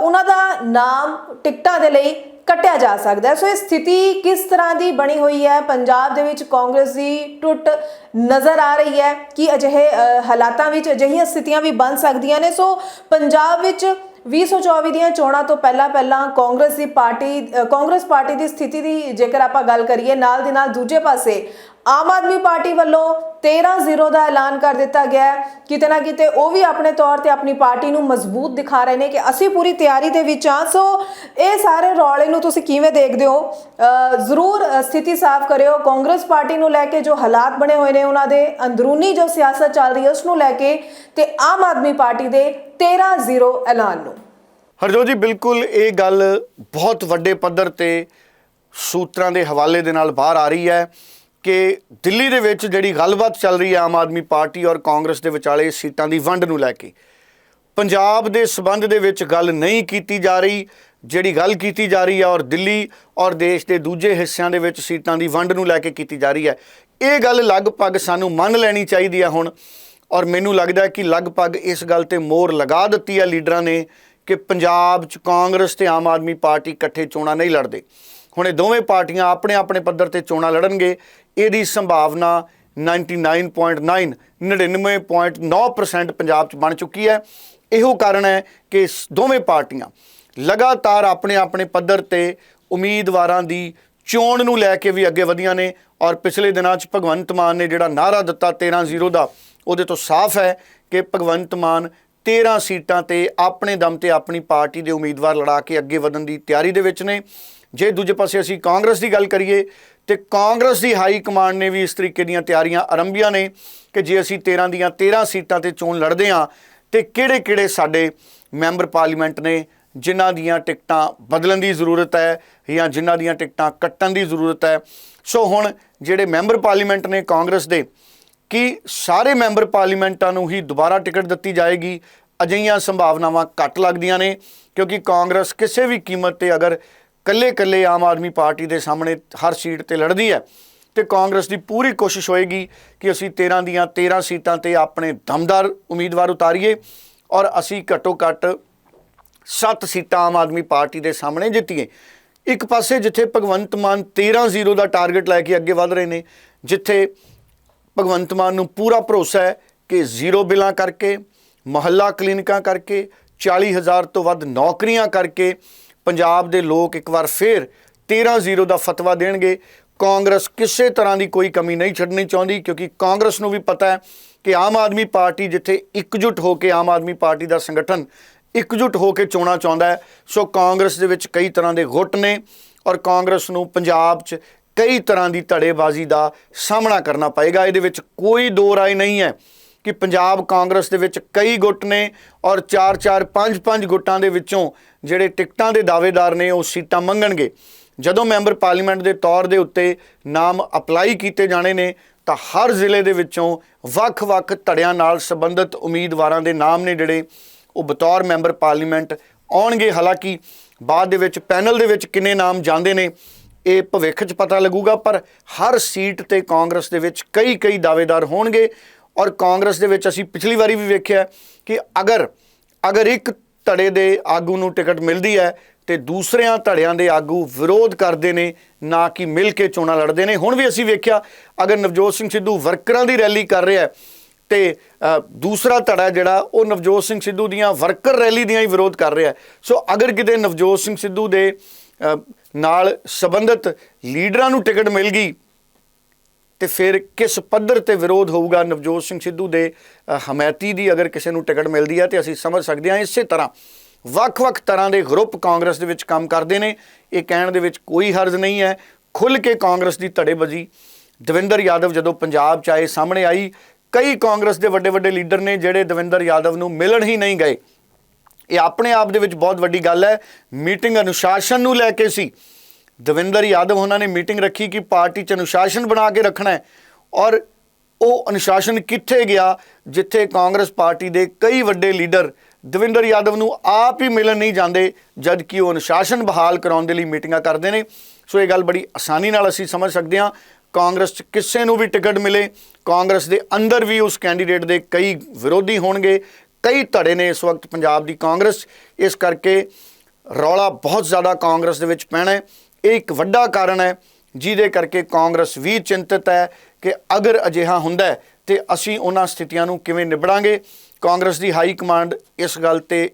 ਉਹਨਾਂ ਦਾ ਨਾਮ ਟਿਕਟਾਂ ਦੇ ਲਈ ਕੱਟਿਆ ਜਾ ਸਕਦਾ ਹੈ। ਸੋ ਇਹ ਸਥਿਤੀ ਕਿਸ ਤਰ੍ਹਾਂ ਦੀ ਬਣੀ ਹੋਈ ਹੈ? ਪੰਜਾਬ ਦੇ ਵਿੱਚ ਕਾਂਗਰਸ ਦੀ ਟੁੱਟ ਨਜ਼ਰ ਆ ਰਹੀ ਹੈ ਕਿ ਅਜਿਹੇ ਹਾਲਾਤਾਂ ਵਿੱਚ ਅਜਿਹੀਆਂ ਸਥਿਤੀਆਂ ਵੀ ਬਣ ਸਕਦੀਆਂ ਨੇ। ਸੋ ਪੰਜਾਬ ਵਿੱਚ 2024 ਦੀਆਂ ਚੋਣਾਂ ਤੋਂ ਪਹਿਲਾਂ ਪਹਿਲਾਂ ਕਾਂਗਰਸ ਦੀ ਪਾਰਟੀ ਕਾਂਗਰਸ ਪਾਰਟੀ ਦੀ ਸਥਿਤੀ ਦੀ ਜੇਕਰ ਆਪਾਂ ਗੱਲ ਕਰੀਏ, ਨਾਲ ਦੀ ਨਾਲ ਦੂਜੇ ਪਾਸੇ ਆਮ ਆਦਮੀ ਪਾਰਟੀ ਵੱਲੋਂ 13-0 ਦਾ ਐਲਾਨ ਕਰ ਦਿੱਤਾ ਗਿਆ ਕਿਤੇ ਨਾ ਕਿਤੇ ਉਹ ਵੀ ਆਪਣੇ ਤੌਰ ਤੇ ਆਪਣੀ ਪਾਰਟੀ ਨੂੰ ਮਜ਼ਬੂਤ ਦਿਖਾ ਰਹੇ ਨੇ ਕਿ ਅਸੀਂ ਪੂਰੀ ਤਿਆਰੀ ਦੇ ਵਿੱਚ ਆ ਸੋ ਇਹ ਸਾਰੇ ਰੌਲੇ ਨੂੰ ਤੁਸੀਂ ਕਿਵੇਂ ਦੇਖਦੇ ਹੋ? ਜ਼ਰੂਰ ਸਥਿਤੀ ਸਾਫ਼ ਕਰਿਓ। ਕਾਂਗਰਸ ਪਾਰਟੀ ਨੂੰ ਲੈ ਕੇ ਜੋ ਹਾਲਾਤ ਬਣੇ ਹੋਏ ਨੇ ਉਹਨਾਂ ਦੇ, ਅੰਦਰੂਨੀ ਜੋ ਸਿਆਸਤ ਚੱਲ ਰਹੀ ਹੈ, ਉਸ ਨੂੰ ਲੈ ਕੇ ਤੇ ਆਮ ਆਦਮੀ ਪਾਰਟੀ ਦੇ 13-0 ਐਲਾਨ ਨੂੰ। ਹਰਜੋਤ ਜੀ, ਬਿਲਕੁਲ ਇਹ ਗੱਲ ਬਹੁਤ ਵੱਡੇ ਪੱਧਰ ਤੇ ਸੂਤਰਾਂ ਦੇ ਹਵਾਲੇ ਦੇ ਨਾਲ ਬਾਹਰ ਆ ਰਹੀ ਹੈ। ਕਿ ਦਿੱਲੀ ਦੇ ਵਿੱਚ ਜਿਹੜੀ ਗੱਲਬਾਤ ਚੱਲ ਰਹੀ ਹੈ ਆਮ ਆਦਮੀ ਪਾਰਟੀ ਔਰ ਕਾਂਗਰਸ ਦੇ ਵਿਚਾਲੇ ਸੀਟਾਂ ਦੀ ਵੰਡ ਨੂੰ ਲੈ ਕੇ, ਪੰਜਾਬ ਦੇ ਸਬੰਧ ਦੇ ਵਿੱਚ ਗੱਲ ਨਹੀਂ ਕੀਤੀ ਜਾ ਰਹੀ, ਜਿਹੜੀ ਗੱਲ ਕੀਤੀ ਜਾ ਰਹੀ ਹੈ ਔਰ ਦਿੱਲੀ ਔਰ ਦੇਸ਼ ਦੇ ਦੂਜੇ ਹਿੱਸਿਆਂ ਦੇ ਵਿੱਚ ਸੀਟਾਂ ਦੀ ਵੰਡ ਨੂੰ ਲੈ ਕੇ ਕੀਤੀ ਜਾ ਰਹੀ ਹੈ, ਇਹ ਗੱਲ ਲਗਭਗ ਸਾਨੂੰ ਮੰਨ ਲੈਣੀ ਚਾਹੀਦੀ ਹੈ ਹੁਣ, ਔਰ ਮੈਨੂੰ ਲੱਗਦਾ ਕਿ ਲਗਭਗ ਇਸ ਗੱਲ ਤੇ ਮੋਹਰ ਲਗਾ ਦਿੱਤੀ ਹੈ ਲੀਡਰਾਂ ਨੇ ਕਿ ਪੰਜਾਬ 'ਚ ਕਾਂਗਰਸ ਤੇ ਆਮ ਆਦਮੀ ਪਾਰਟੀ ਇਕੱਠੇ ਚੋਣਾਂ ਨਹੀਂ ਲੜਦੇ। ਹੁਣ ਇਹ ਦੋਵੇਂ ਪਾਰਟੀਆਂ ਆਪਣੇ ਆਪਣੇ ਪੱਧਰ ਤੇ ਚੋਣਾਂ ਲੜਨਗੇ। ਇਹਦੀ ਸੰਭਾਵਨਾ 99.9 99.9% ਪੰਜਾਬ 'ਚ ਬਣ ਚੁੱਕੀ ਹੈ। ਇਹੋ ਕਾਰਨ ਹੈ ਕਿ ਇਸ ਦੋਵੇਂ ਪਾਰਟੀਆਂ ਲਗਾਤਾਰ ਆਪਣੇ ਆਪਣੇ ਪੱਧਰ ਤੇ ਉਮੀਦਵਾਰਾਂ ਦੀ ਚੋਣ ਨੂੰ ਲੈ ਕੇ ਵੀ ਅੱਗੇ ਵਧੀਆਂ ਨੇ ਔਰ ਪਿਛਲੇ ਦਿਨਾਂ 'ਚ ਭਗਵੰਤ ਮਾਨ ਨੇ ਜਿਹੜਾ ਨਾਰਾ ਦਿੱਤਾ 13-0 ਦਾ, ਉਹਦੇ ਤੋਂ ਸਾਫ਼ ਹੈ ਕਿ ਭਗਵੰਤ ਮਾਨ 13 ਸੀਟਾਂ ਤੇ ਆਪਣੇ ਦਮ ਤੇ ਆਪਣੀ ਪਾਰਟੀ ਦੇ ਉਮੀਦਵਾਰ ਲੜਾ ਕੇ ਅੱਗੇ ਵਧਣ ਦੀ ਤਿਆਰੀ ਦੇ ਵਿੱਚ ਨੇ। ਜੇ ਦੂਜੇ ਪਾਸੇ ਅਸੀਂ ਕਾਂਗਰਸ ਦੀ ਗੱਲ ਕਰੀਏ, ਤੇ ਕਾਂਗਰਸ ਦੀ ਹਾਈ ਕਮਾਂਡ ਨੇ ਵੀ ਇਸ ਤਰੀਕੇ ਦੀਆਂ ਤਿਆਰੀਆਂ ਆਰੰਭੀਆਂ ਨੇ ਕਿ ਜੇ ਅਸੀਂ 13 ਦੀਆਂ 13 ਸੀਟਾਂ ਤੇ ਚੋਣ ਲੜਦੇ ਹਾਂ, ਤੇ ਕਿਹੜੇ-ਕਿਹੜੇ ਸਾਡੇ ਮੈਂਬਰ ਪਾਰਲੀਮੈਂਟ ਨੇ ਜਿਨ੍ਹਾਂ ਦੀਆਂ ਟਿਕਟਾਂ ਬਦਲਣ ਦੀ ਜ਼ਰੂਰਤ ਹੈ ਜਾਂ ਜਿਨ੍ਹਾਂ ਦੀਆਂ ਟਿਕਟਾਂ ਕੱਟਣ ਦੀ ਜ਼ਰੂਰਤ ਹੈ? ਸੋ ਹੁਣ ਜਿਹੜੇ ਮੈਂਬਰ ਪਾਰਲੀਮੈਂਟ ਨੇ ਕਾਂਗਰਸ ਦੇ, ਕਿ ਸਾਰੇ ਮੈਂਬਰ ਪਾਰਲੀਮੈਂਟਾਂ ਨੂੰ ਹੀ ਦੁਬਾਰਾ ਟਿਕਟ ਦਿੱਤੀ ਜਾਏਗੀ? ਅਜਿਹੀਆਂ ਸੰਭਾਵਨਾਵਾਂ ਘੱਟ ਲੱਗਦੀਆਂ ਨੇ, ਕਿਉਂਕਿ ਕਾਂਗਰਸ ਕਿਸੇ ਵੀ ਕੀਮਤ ਤੇ ਅਗਰ ਕੱਲੇ-ਕੱਲੇ ਆਮ ਆਦਮੀ ਪਾਰਟੀ ਦੇ ਸਾਹਮਣੇ ਹਰ ਸੀਟ ਤੇ ਲੜਦੀ ਹੈ ਤੇ ਕਾਂਗਰਸ ਦੀ ਪੂਰੀ ਕੋਸ਼ਿਸ਼ ਹੋਏਗੀ ਕਿ ਅਸੀਂ 13 ਦੀਆਂ 13 ਸੀਟਾਂ ਤੇ ਆਪਣੇ ਦਮਦਾਰ ਉਮੀਦਵਾਰ ਉਤਾਰੀਏ ਔਰ ਅਸੀਂ ਘੱਟੋ-ਘੱਟ 7 ਸੀਟਾਂ ਆਮ ਆਦਮੀ ਪਾਰਟੀ ਦੇ ਸਾਹਮਣੇ ਜਿੱਤੀਏ। ਇੱਕ ਪਾਸੇ ਜਿੱਥੇ ਭਗਵੰਤ ਮਾਨ 13-0 ਦਾ ਟਾਰਗੇਟ ਲੈ ਕੇ ਅੱਗੇ ਵਧ ਰਹੇ ਨੇ, ਜਿੱਥੇ ਭਗਵੰਤ ਮਾਨ ਨੂੰ ਪੂਰਾ ਭਰੋਸਾ ਹੈ ਕਿ ਜ਼ੀਰੋ ਬਿਲਾਂ ਕਰਕੇ, ਮਹੱਲਾ ਕਲੀਨਿਕਾਂ ਕਰਕੇ 40000 ਤੋਂ ਵੱਧ ਨੌਕਰੀਆਂ ਕਰਕੇ ਪੰਜਾਬ ਦੇ ਲੋਕ ਇੱਕ ਵਾਰ ਫੇਰ 13-0 ਦਾ ਫਤਵਾ ਦੇਣਗੇ। ਕਾਂਗਰਸ ਕਿਸੇ ਤਰ੍ਹਾਂ ਦੀ ਕੋਈ ਕਮੀ ਨਹੀਂ ਛੱਡਣੀ ਚਾਹੁੰਦੀ, ਕਿਉਂਕਿ ਕਾਂਗਰਸ ਨੂੰ ਵੀ ਪਤਾ ਹੈ ਕਿ ਆਮ ਆਦਮੀ ਪਾਰਟੀ ਜਿੱਥੇ ਇਕਜੁੱਟ ਹੋ ਕੇ ਆਮ ਆਦਮੀ ਪਾਰਟੀ ਦਾ ਸੰਗਠਨ ਇਕਜੁੱਟ ਹੋ ਕੇ ਚੋਣਾਂ ਚਾਹੁੰਦਾ ਹੈ, ਸੋ ਕਾਂਗਰਸ ਦੇ ਵਿੱਚ ਕਈ ਤਰ੍ਹਾਂ ਦੇ ਗੁੱਟ ਨੇ ਔਰ ਕਾਂਗਰਸ ਨੂੰ ਪੰਜਾਬ 'ਚ ਕਈ ਤਰ੍ਹਾਂ ਦੀ ਧੜੇਬਾਜ਼ੀ ਦਾ ਸਾਹਮਣਾ ਕਰਨਾ ਪਏਗਾ। ਇਹਦੇ ਵਿੱਚ ਕੋਈ ਦੋ ਰਾਏ ਨਹੀਂ ਹੈ। ਕਿ ਪੰਜਾਬ ਕਾਂਗਰਸ ਦੇ ਵਿੱਚ ਕਈ ਗੁੱਟ ਨੇ ਔਰ 4-4 5-5 ਗੁੱਟਾਂ ਦੇ ਵਿੱਚੋਂ ਜਿਹੜੇ ਟਿਕਟਾਂ ਦੇ ਦਾਅਵੇਦਾਰ ਨੇ ਉਹ ਸੀਟਾਂ ਮੰਗਣਗੇ। ਜਦੋਂ ਮੈਂਬਰ ਪਾਰਲੀਮੈਂਟ ਦੇ ਤੌਰ ਦੇ ਉੱਤੇ ਨਾਮ ਅਪਲਾਈ ਕੀਤੇ ਜਾਣੇ ਨੇ, ਤਾਂ ਹਰ ਜ਼ਿਲ੍ਹੇ ਦੇ ਵਿੱਚੋਂ ਵੱਖ-ਵੱਖ ਧੜਿਆਂ ਨਾਲ ਸੰਬੰਧਿਤ ਉਮੀਦਵਾਰਾਂ ਦੇ ਨਾਮ ਨੇ ਜਿਹੜੇ, ਉਹ ਬਤੌਰ ਮੈਂਬਰ ਪਾਰਲੀਮੈਂਟ ਆਉਣਗੇ। ਹਾਲਾਂਕਿ ਬਾਅਦ ਦੇ ਵਿੱਚ ਪੈਨਲ ਦੇ ਵਿੱਚ ਕਿੰਨੇ ਨਾਮ ਜਾਂਦੇ ਨੇ, ਇਹ ਭਵਿੱਖ 'ਚ ਪਤਾ ਲੱਗੂਗਾ, ਪਰ ਹਰ ਸੀਟ ਤੇ ਕਾਂਗਰਸ ਦੇ ਵਿੱਚ ਕਈ ਕਈ ਦਾਅਵੇਦਾਰ ਹੋਣਗੇ। ਔਰ ਕਾਂਗਰਸ ਦੇ ਵਿੱਚ ਅਸੀਂ ਪਿਛਲੀ ਵਾਰੀ ਵੀ ਵੇਖਿਆ ਕਿ ਅਗਰ ਅਗਰ ਇੱਕ ਧੜੇ ਦੇ ਆਗੂ ਨੂੰ ਟਿਕਟ ਮਿਲਦੀ ਹੈ, ਤੇ ਦੂਸਰਿਆਂ ਧੜਿਆਂ ਦੇ ਆਗੂ ਵਿਰੋਧ ਕਰਦੇ ਨੇ, ਨਾ ਕਿ ਮਿਲ ਕੇ ਚੋਣਾਂ ਲੜਦੇ ਨੇ। ਹੁਣ ਵੀ ਅਸੀਂ ਵੇਖਿਆ, ਅਗਰ ਨਵਜੋਤ ਸਿੰਘ ਸਿੱਧੂ ਵਰਕਰਾਂ ਦੀ ਰੈਲੀ ਕਰ ਰਿਹਾ ਹੈ, ਤੇ ਦੂਸਰਾ ਧੜਾ ਜਿਹੜਾ, ਉਹ ਨਵਜੋਤ ਸਿੰਘ ਸਿੱਧੂ ਦੀਆਂ ਵਰਕਰ ਰੈਲੀ ਦੀਆਂ ਹੀ ਵਿਰੋਧ ਕਰ ਰਿਹਾ ਸੋ ਅਗਰ ਕਿਤੇ ਨਵਜੋਤ ਸਿੰਘ ਸਿੱਧੂ ਦੇ ਨਾਲ ਸੰਬੰਧਿਤ ਲੀਡਰਾਂ ਨੂੰ ਟਿਕਟ ਮਿਲ ਗਈ ਤੇ ਫਿਰ ਕਿਸ ਪੱਧਰ ਤੇ ਵਿਰੋਧ ਹੋਊਗਾ ਨਵਜੋਤ ਸਿੰਘ ਸਿੱਧੂ ਦੇ ਹਮਾਇਤੀ ਦੀ ਅਗਰ ਕਿਸੇ ਨੂੰ ਟਿਕਟ ਮਿਲਦੀ ਹੈ ਤੇ ਅਸੀਂ ਸਮਝ ਸਕਦੇ ਹਾਂ ਇਸੇ ਤਰ੍ਹਾਂ ਵੱਖ-ਵੱਖ ਤਰ੍ਹਾਂ ਦੇ ਗਰੁੱਪ ਕਾਂਗਰਸ ਦੇ ਵਿੱਚ ਕੰਮ ਕਰਦੇ ਨੇ। ਇਹ ਕਹਿਣ ਦੇ ਵਿੱਚ ਕੋਈ ਹਰਜ਼ ਨਹੀਂ ਹੈ। ਖੁੱਲ ਕੇ ਕਾਂਗਰਸ ਦੀ ਧੜੇਬਜ਼ੀ। ਦਵਿੰਦਰ ਯਾਦਵ ਜਦੋਂ ਪੰਜਾਬ ਚ ਆਏ, ਸਾਹਮਣੇ ਆਈ, ਕਈ ਕਾਂਗਰਸ ਦੇ ਵੱਡੇ-ਵੱਡੇ ਲੀਡਰ ਨੇ ਜਿਹੜੇ ਦਵਿੰਦਰ ਯਾਦਵ ਨੂੰ ਮਿਲਣ ਹੀ ਨਹੀਂ ਗਏ। ਇਹ ਆਪਣੇ ਆਪ ਦੇ ਵਿੱਚ ਬਹੁਤ ਵੱਡੀ ਗੱਲ ਹੈ। ਮੀਟਿੰਗ ਅਨੁਸ਼ਾਸਨ ਨੂੰ ਲੈ ਕੇ ਸੀ। ਦਵਿੰਦਰ ਯਾਦਵ ਉਹਨਾਂ ਨੇ ਮੀਟਿੰਗ ਰੱਖੀ ਕਿ ਪਾਰਟੀ ਚ ਅਨੁਸ਼ਾਸਨ ਬਣਾ ਕੇ ਰੱਖਣਾ ਹੈ। ਔਰ ਉਹ ਅਨੁਸ਼ਾਸਨ ਕਿੱਥੇ ਗਿਆ, ਜਿੱਥੇ ਕਾਂਗਰਸ ਪਾਰਟੀ ਦੇ ਕਈ ਵੱਡੇ ਲੀਡਰ ਦਵਿੰਦਰ ਯਾਦਵ ਨੂੰ ਆਪ ਹੀ ਮਿਲਣ ਨਹੀਂ ਜਾਂਦੇ ਜਦ ਕਿ ਉਹ ਅਨੁਸ਼ਾਸਨ ਬਹਾਲ ਕਰਾਉਣ ਦੇ ਲਈ ਮੀਟਿੰਗਾਂ ਕਰਦੇ ਨੇ। ਸੋ ਇਹ ਗੱਲ ਬੜੀ ਆਸਾਨੀ ਨਾਲ ਅਸੀਂ ਸਮਝ ਸਕਦੇ ਹਾਂ। ਕਾਂਗਰਸ 'ਚ ਕਿਸੇ ਨੂੰ ਵੀ ਟਿਕਟ ਮਿਲੇ, ਕਾਂਗਰਸ ਦੇ ਅੰਦਰ ਵੀ ਉਸ ਕੈਂਡੀਡੇਟ ਦੇ ਕਈ ਵਿਰੋਧੀ ਹੋਣਗੇ, ਕਈ ਧੜੇ ਨੇ ਇਸ ਵਕਤ ਪੰਜਾਬ ਦੀ ਕਾਂਗਰਸ। ਇਸ ਕਰਕੇ ਰੌਲਾ ਬਹੁਤ ਜ਼ਿਆਦਾ ਕਾਂਗਰਸ ਦੇ ਵਿੱਚ ਪੈਣਾ ਹੈ। ਇਹ ਇੱਕ ਵੱਡਾ ਕਾਰਨ ਹੈ, ਜਿਹਦੇ ਕਰਕੇ ਕਾਂਗਰਸ ਵੀ ਚਿੰਤਤ ਹੈ ਕਿ ਅਗਰ ਅਜਿਹਾ ਹੁੰਦਾ ਹੈ, ਤੇ ਅਸੀਂ ਉਹਨਾਂ ਸਥਿਤੀਆਂ ਨੂੰ ਕਿਵੇਂ ਨਿਬੜਾਂਗੇ? ਕਾਂਗਰਸ ਦੀ ਹਾਈ ਕਮਾਂਡ ਇਸ ਗੱਲ ਤੇ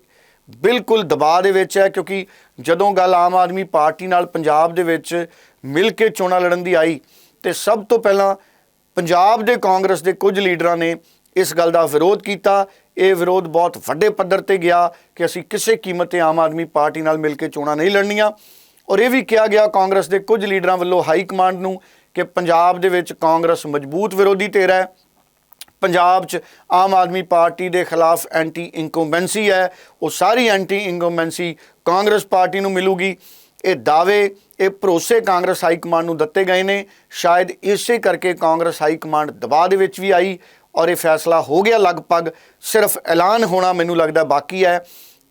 ਬਿਲਕੁਲ ਦਬਾਅ ਦੇ ਵਿੱਚ ਹੈ, ਕਿਉਂਕਿ ਜਦੋਂ ਗੱਲ ਆਮ ਆਦਮੀ ਪਾਰਟੀ ਨਾਲ ਪੰਜਾਬ ਦੇ ਵਿੱਚ ਮਿਲ ਕੇ ਚੋਣਾਂ ਲੜਨ ਦੀ ਆਈ, ਤੇ ਸਭ ਤੋਂ ਪਹਿਲਾਂ ਪੰਜਾਬ ਦੇ ਕਾਂਗਰਸ ਦੇ ਕੁਝ ਲੀਡਰਾਂ ਨੇ ਇਸ ਗੱਲ ਦਾ ਵਿਰੋਧ ਕੀਤਾ। ਇਹ ਵਿਰੋਧ ਬਹੁਤ ਵੱਡੇ ਪੱਧਰ ਤੇ ਗਿਆ ਕਿ ਅਸੀਂ ਕਿਸੇ ਕੀਮਤ ਤੇ ਆਮ ਆਦਮੀ ਪਾਰਟੀ ਨਾਲ ਮਿਲ ਕੇ ਚੋਣਾਂ ਨਹੀਂ ਲੜਨੀਆਂ। ਔਰ ਇਹ ਵੀ ਕਿਹਾ ਗਿਆ ਕਾਂਗਰਸ ਦੇ ਕੁਝ ਲੀਡਰਾਂ ਵੱਲੋਂ ਹਾਈ ਕਮਾਂਡ ਨੂੰ ਕਿ ਪੰਜਾਬ ਦੇ ਵਿੱਚ ਕਾਂਗਰਸ ਮਜ਼ਬੂਤ ਵਿਰੋਧੀ ਧਿਰ ਹੈ। ਪੰਜਾਬ 'ਚ ਆਮ ਆਦਮੀ ਪਾਰਟੀ ਦੇ ਖਿਲਾਫ ਐਂਟੀ ਇਨਕੰਬੈਂਸੀ ਹੈ। ਉਹ ਸਾਰੀ ਐਂਟੀ ਇਨਕੰਬੈਂਸੀ ਕਾਂਗਰਸ ਪਾਰਟੀ ਨੂੰ ਮਿਲੂਗੀ। ਇਹ ਦਾਅਵੇ, ਇਹ ਭਰੋਸੇ ਕਾਂਗਰਸ ਹਾਈ ਕਮਾਂਡ ਨੂੰ ਦਿੱਤੇ ਗਏ ਨੇ। ਸ਼ਾਇਦ ਇਸੇ ਕਰਕੇ ਕਾਂਗਰਸ ਹਾਈ ਕਮਾਂਡ ਦਬਾਅ ਦੇ ਵਿੱਚ ਵੀ ਆਈ ਔਰ ਇਹ ਫੈਸਲਾ ਹੋ ਗਿਆ ਲਗਭਗ। ਸਿਰਫ ਐਲਾਨ ਹੋਣਾ ਮੈਨੂੰ ਲੱਗਦਾ ਬਾਕੀ ਹੈ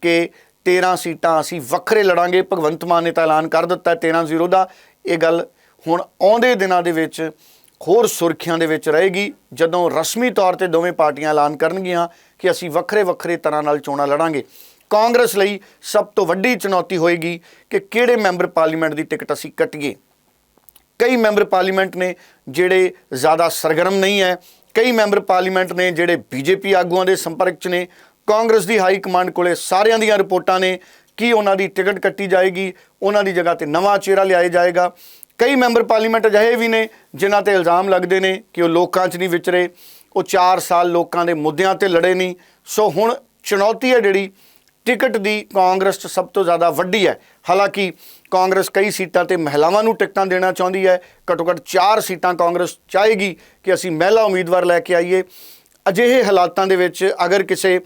ਕਿ 13 ਸੀਟਾਂ, ਅਸੀਂ ਵੱਖਰੇ ਲੜਾਂਗੇ। ਭਗਵੰਤ ਮਾਨ ਨੇ ਤਾਂ ਐਲਾਨ ਕਰ ਦਿੱਤਾ 13-0 ਦਾ। ਇਹ ਗੱਲ ਹੁਣ ਆਉਂਦੇ ਦਿਨਾਂ ਦੇ ਵਿੱਚ ਹੋਰ ਸੁਰਖੀਆਂ ਦੇ ਵਿੱਚ ਰਹੇਗੀ। ਜਦੋਂ ਰਸਮੀ ਤੌਰ ਤੇ ਦੋਵੇਂ ਪਾਰਟੀਆਂ ਐਲਾਨ ਕਰਨਗੀਆਂ ਕਿ ਅਸੀਂ ਵੱਖਰੇ ਵੱਖਰੇ ਤਰ੍ਹਾਂ ਨਾਲ ਚੋਣਾਂ ਲੜਾਂਗੇ। ਕਾਂਗਰਸ ਲਈ ਸਭ ਤੋਂ ਵੱਡੀ ਚੁਣੌਤੀ ਹੋਏਗੀ ਕਿ ਕਿਹੜੇ ਮੈਂਬਰ ਪਾਰਲੀਮੈਂਟ ਦੀ ਟਿਕਟ ਅਸੀਂ ਕੱਟੀਏ। ਕਈ ਮੈਂਬਰ ਪਾਰਲੀਮੈਂਟ ਨੇ ਜਿਹੜੇ ਜ਼ਿਆਦਾ ਸਰਗਰਮ ਨਹੀਂ ਹੈ, ਕਈ ਮੈਂਬਰ ਪਾਰਲੀਮੈਂਟ ਨੇ ਜਿਹੜੇ ਬੀਜੇਪੀ ਆਗੂਆਂ ਦੇ ਸੰਪਰਕ 'ਚ ਨੇ। ਕਾਂਗਰਸ ਦੀ ਹਾਈ ਕਮਾਂਡ ਕੋਲੇ ਸਾਰਿਆਂ ਦੀਆਂ ਰਿਪੋਰਟਾਂ ਨੇ ਕਿ ਉਹਨਾਂ ਦੀ ਟਿਕਟ ਕੱਟੀ ਜਾਏਗੀ, ਉਹਨਾਂ ਦੀ ਜਗ੍ਹਾ ਤੇ ਨਵਾਂ ਚਿਹਰਾ ਲਿਆਇਆ ਜਾਏਗਾ। ਕਈ ਮੈਂਬਰ ਪਾਰਲੀਮੈਂਟ ਅਜਿਹੇ ਵੀ ਨੇ ਜਿਨ੍ਹਾਂ ਤੇ ਇਲਜ਼ਾਮ ਲੱਗਦੇ ਨੇ ਕਿ ਉਹ ਲੋਕਾਂ 'ਚ ਨਹੀਂ ਵਿਚਰੇ ਉਹ 4 ਸਾਲ ਲੋਕਾਂ ਦੇ ਮੁੱਦਿਆਂ ਤੇ ਲੜੇ ਨਹੀਂ। ਸੋ ਹੁਣ ਚੁਣੌਤੀ ਹੈ ਜਿਹੜੀ, ਟਿਕਟ ਦੀ ਕਾਂਗਰਸ 'ਚ ਸਭ ਤੋਂ ਜ਼ਿਆਦਾ ਵੱਡੀ ਹੈ। ਹਾਲਾਂਕਿ ਕਾਂਗਰਸ ਕਈ ਸੀਟਾਂ ਤੇ ਮਹਿਲਾਵਾਂ ਨੂੰ ਟਿਕਟਾਂ ਦੇਣਾ ਚਾਹੁੰਦੀ ਹੈ। ਘੱਟੋ ਘੱਟ 4 ਸੀਟਾਂ ਕਾਂਗਰਸ ਚਾਹੇਗੀ ਕਿ ਅਸੀਂ ਮਹਿਲਾ ਉਮੀਦਵਾਰ ਲੈ ਕੇ ਆਈਏ। ਅਜਿਹੇ ਹਾਲਾਤਾਂ ਦੇ ਵਿੱਚ ਅਗਰ ਕਿਸੇ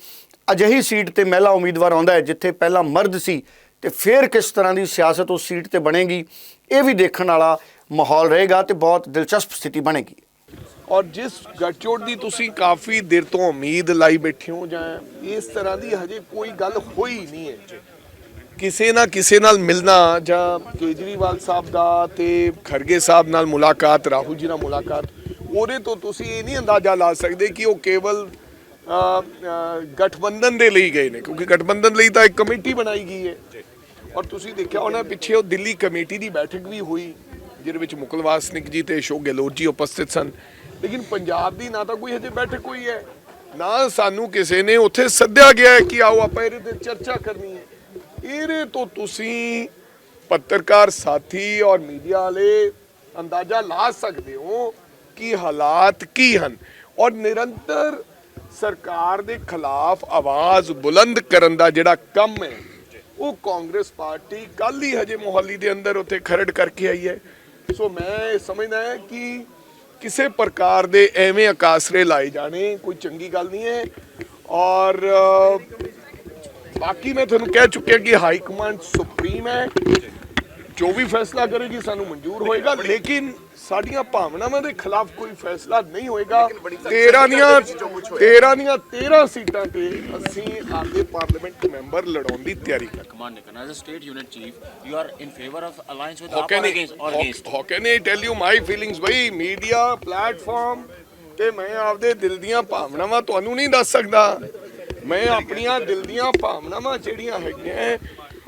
ਅਜਿਹੀ ਸੀਟ ਤੇ ਮਹਿਲਾ ਉਮੀਦਵਾਰ ਆਉਂਦਾ ਹੈ ਜਿੱਥੇ ਪਹਿਲਾਂ ਮਰਦ ਸੀ ਤੇ ਫਿਰ ਕਿਸ ਤਰ੍ਹਾਂ ਦੀ ਸਿਆਸਤ ਉਸ ਸੀਟ ਤੇ ਬਣੇਗੀ, ਇਹ ਵੀ ਦੇਖਣ ਵਾਲਾ ਮਾਹੌਲ ਰਹੇਗਾ ਤੇ ਬਹੁਤ ਦਿਲਚਸਪ ਸਥਿਤੀ ਬਣੇਗੀ। ਔਰ ਜਿਸ ਗੱਠਜੋੜ ਦੀ ਤੁਸੀਂ ਕਾਫੀ ਦੇਰ ਤੋਂ ਉਮੀਦ ਲਾਈ ਬੈਠੇ ਹੋ ਜਾਂ ਇਸ ਤਰ੍ਹਾਂ ਦੀ ਹਜੇ ਕੋਈ ਗੱਲ ਹੋਈ ਨਹੀਂ ਹੈ ਕਿਸੇ ਨਾ ਕਿਸੇ ਨਾਲ ਮਿਲਣਾ ਜਾਂ ਕੇਜਰੀਵਾਲ ਸਾਹਿਬ ਦਾ ਤੇ ਖਰਗੇ ਸਾਹਿਬ ਨਾਲ ਮੁਲਾਕਾਤ, ਰਾਹੁਲ ਜੀ ਨਾਲ ਮੁਲਾਕਾਤ, ਉਹਦੇ ਤੋਂ ਤੁਸੀਂ ਇਹ ਨਹੀਂ ਅੰਦਾਜ਼ਾ ਲਾ ਸਕਦੇ ਕਿ ਉਹ ਕੇਵਲ ਗਠਬੰਧਨ ਦੇ ਲਈ ਗਏ ਨੇ ਕਿਉਂਕਿ ਗਠਬੰਧਨ ਲਈ ਤਾਂ ਇੱਕ ਕਮੇਟੀ ਬਣਾਈ ਗਈ ਹੈ। ਔਰ ਤੁਸੀਂ ਦੇਖਿਆ ਉਹਨਾਂ ਪਿੱਛੇ ਉਹ ਦਿੱਲੀ ਕਮੇਟੀ ਦੀ ਬੈਠਕ ਵੀ ਹੋਈ ਜਿਹਦੇ ਵਿੱਚ ਮੁਕਲ ਵਾਸਨਿਕ ਜੀ ਤੇ ਅਸ਼ੋਕ ਗਹਿਲੋਤ ਜੀ ਉਪਸਥਿਤ ਸਨ। ਲੇਕਿਨ ਪੰਜਾਬ ਦੀ ਨਾ ਤਾਂ ਕੋਈ ਹਜੇ ਬੈਠਕ ਹੋਈ ਹੈ ਨਾ ਸਾਨੂੰ ਕਿਸੇ ਨੇ ਉੱਥੇ ਸੱਦਿਆ ਗਿਆ ਹੈ ਕਿ ਆਓ ਆਪਾਂ ਇਹਦੇ ਤੇ ਚਰਚਾ ਕਰਨੀ ਹੈ। ਇਹਦੇ ਤੋਂ ਤੁਸੀਂ ਪੱਤਰਕਾਰ ਸਾਥੀ ਔਰ ਮੀਡੀਆ ਵਾਲੇ ਅੰਦਾਜ਼ਾ ਲਾ ਸਕਦੇ ਹੋ ਕਿ ਹਾਲਾਤ ਕੀ ਹਨ। ਔਰ ਨਿਰੰਤਰ ਸਰਕਾਰ ਦੇ ਖਿਲਾਫ ਆਵਾਜ਼ ਬੁਲੰਦ ਕਰਨ ਦਾ ਜਿਹੜਾ ਕੰਮ ਹੈ, ਉਹ ਕਾਂਗਰਸ ਪਾਰਟੀ ਕੱਲ ਹੀ ਹਜੇ ਮੋਹਾਲੀ ਦੇ ਅੰਦਰ ਉੱਥੇ ਖਰੜ ਕਰਕੇ ਆਈ ਹੈ। ਸੋ ਮੈਂ ਇਹ ਸਮਝਦਾ ਹੈ ਕਿ ਕਿਸੇ ਪ੍ਰਕਾਰ ਦੇ ਐਵੇਂ ਅਕਾਸਰੇ ਲਾਏ ਜਾਣੇ ਕੋਈ ਚੰਗੀ ਗੱਲ ਨਹੀਂ ਹੈ। ਔਰ ਬਾਕੀ ਮੈਂ ਤੁਹਾਨੂੰ ਕਹਿ ਚੁੱਕਿਆ ਕਿ ਹਾਈ ਕਮਾਂਡ ਸੁਪਰੀਮ ਹੈ। ਜੋ ਵੀ ਫੈਸਲਾ ਕਰੇਗੀ ਸਾਨੂੰ ਮਨਜ਼ੂਰ ਹੋਏਗਾ, ਲੇਕਿਨ ਸਾਡੀਆਂ ਭਾਵਨਾਵਾਂ ਦੇ ਖਿਲਾਫ ਕੋਈ ਫੈਸਲਾ ਨਹੀਂ ਹੋਏਗਾ। 13 ਦੀਆਂ 13 ਦੀਆਂ 13 ਸੀਟਾਂ ਤੇ ਅਸੀਂ ਆਪਦੇ ਪਾਰਲੀਮੈਂਟ ਮੈਂਬਰ ਲੜਾਉਣ ਦੀ ਤਿਆਰੀ ਕਰ unit chief, you are in favor of alliance with how AAP can or I, against or how, against? how can I tell you my feelings ਬਈ ਮੀਡੀਆ ਪਲੇਟਫਾਰਮ ਤੇ ਮੈਂ ਆਪਦੇ ਦਿਲ ਦੀਆਂ ਭਾਵਨਾਵਾਂ ਤੁਹਾਨੂੰ ਨਹੀਂ ਦੱਸ ਸਕਦਾ। ਮੈਂ ਆਪਣੀਆਂ ਦਿਲ ਦੀਆਂ ਭਾਵਨਾਵਾਂ ਜਿਹੜੀਆਂ ਹੈਗੀਆਂ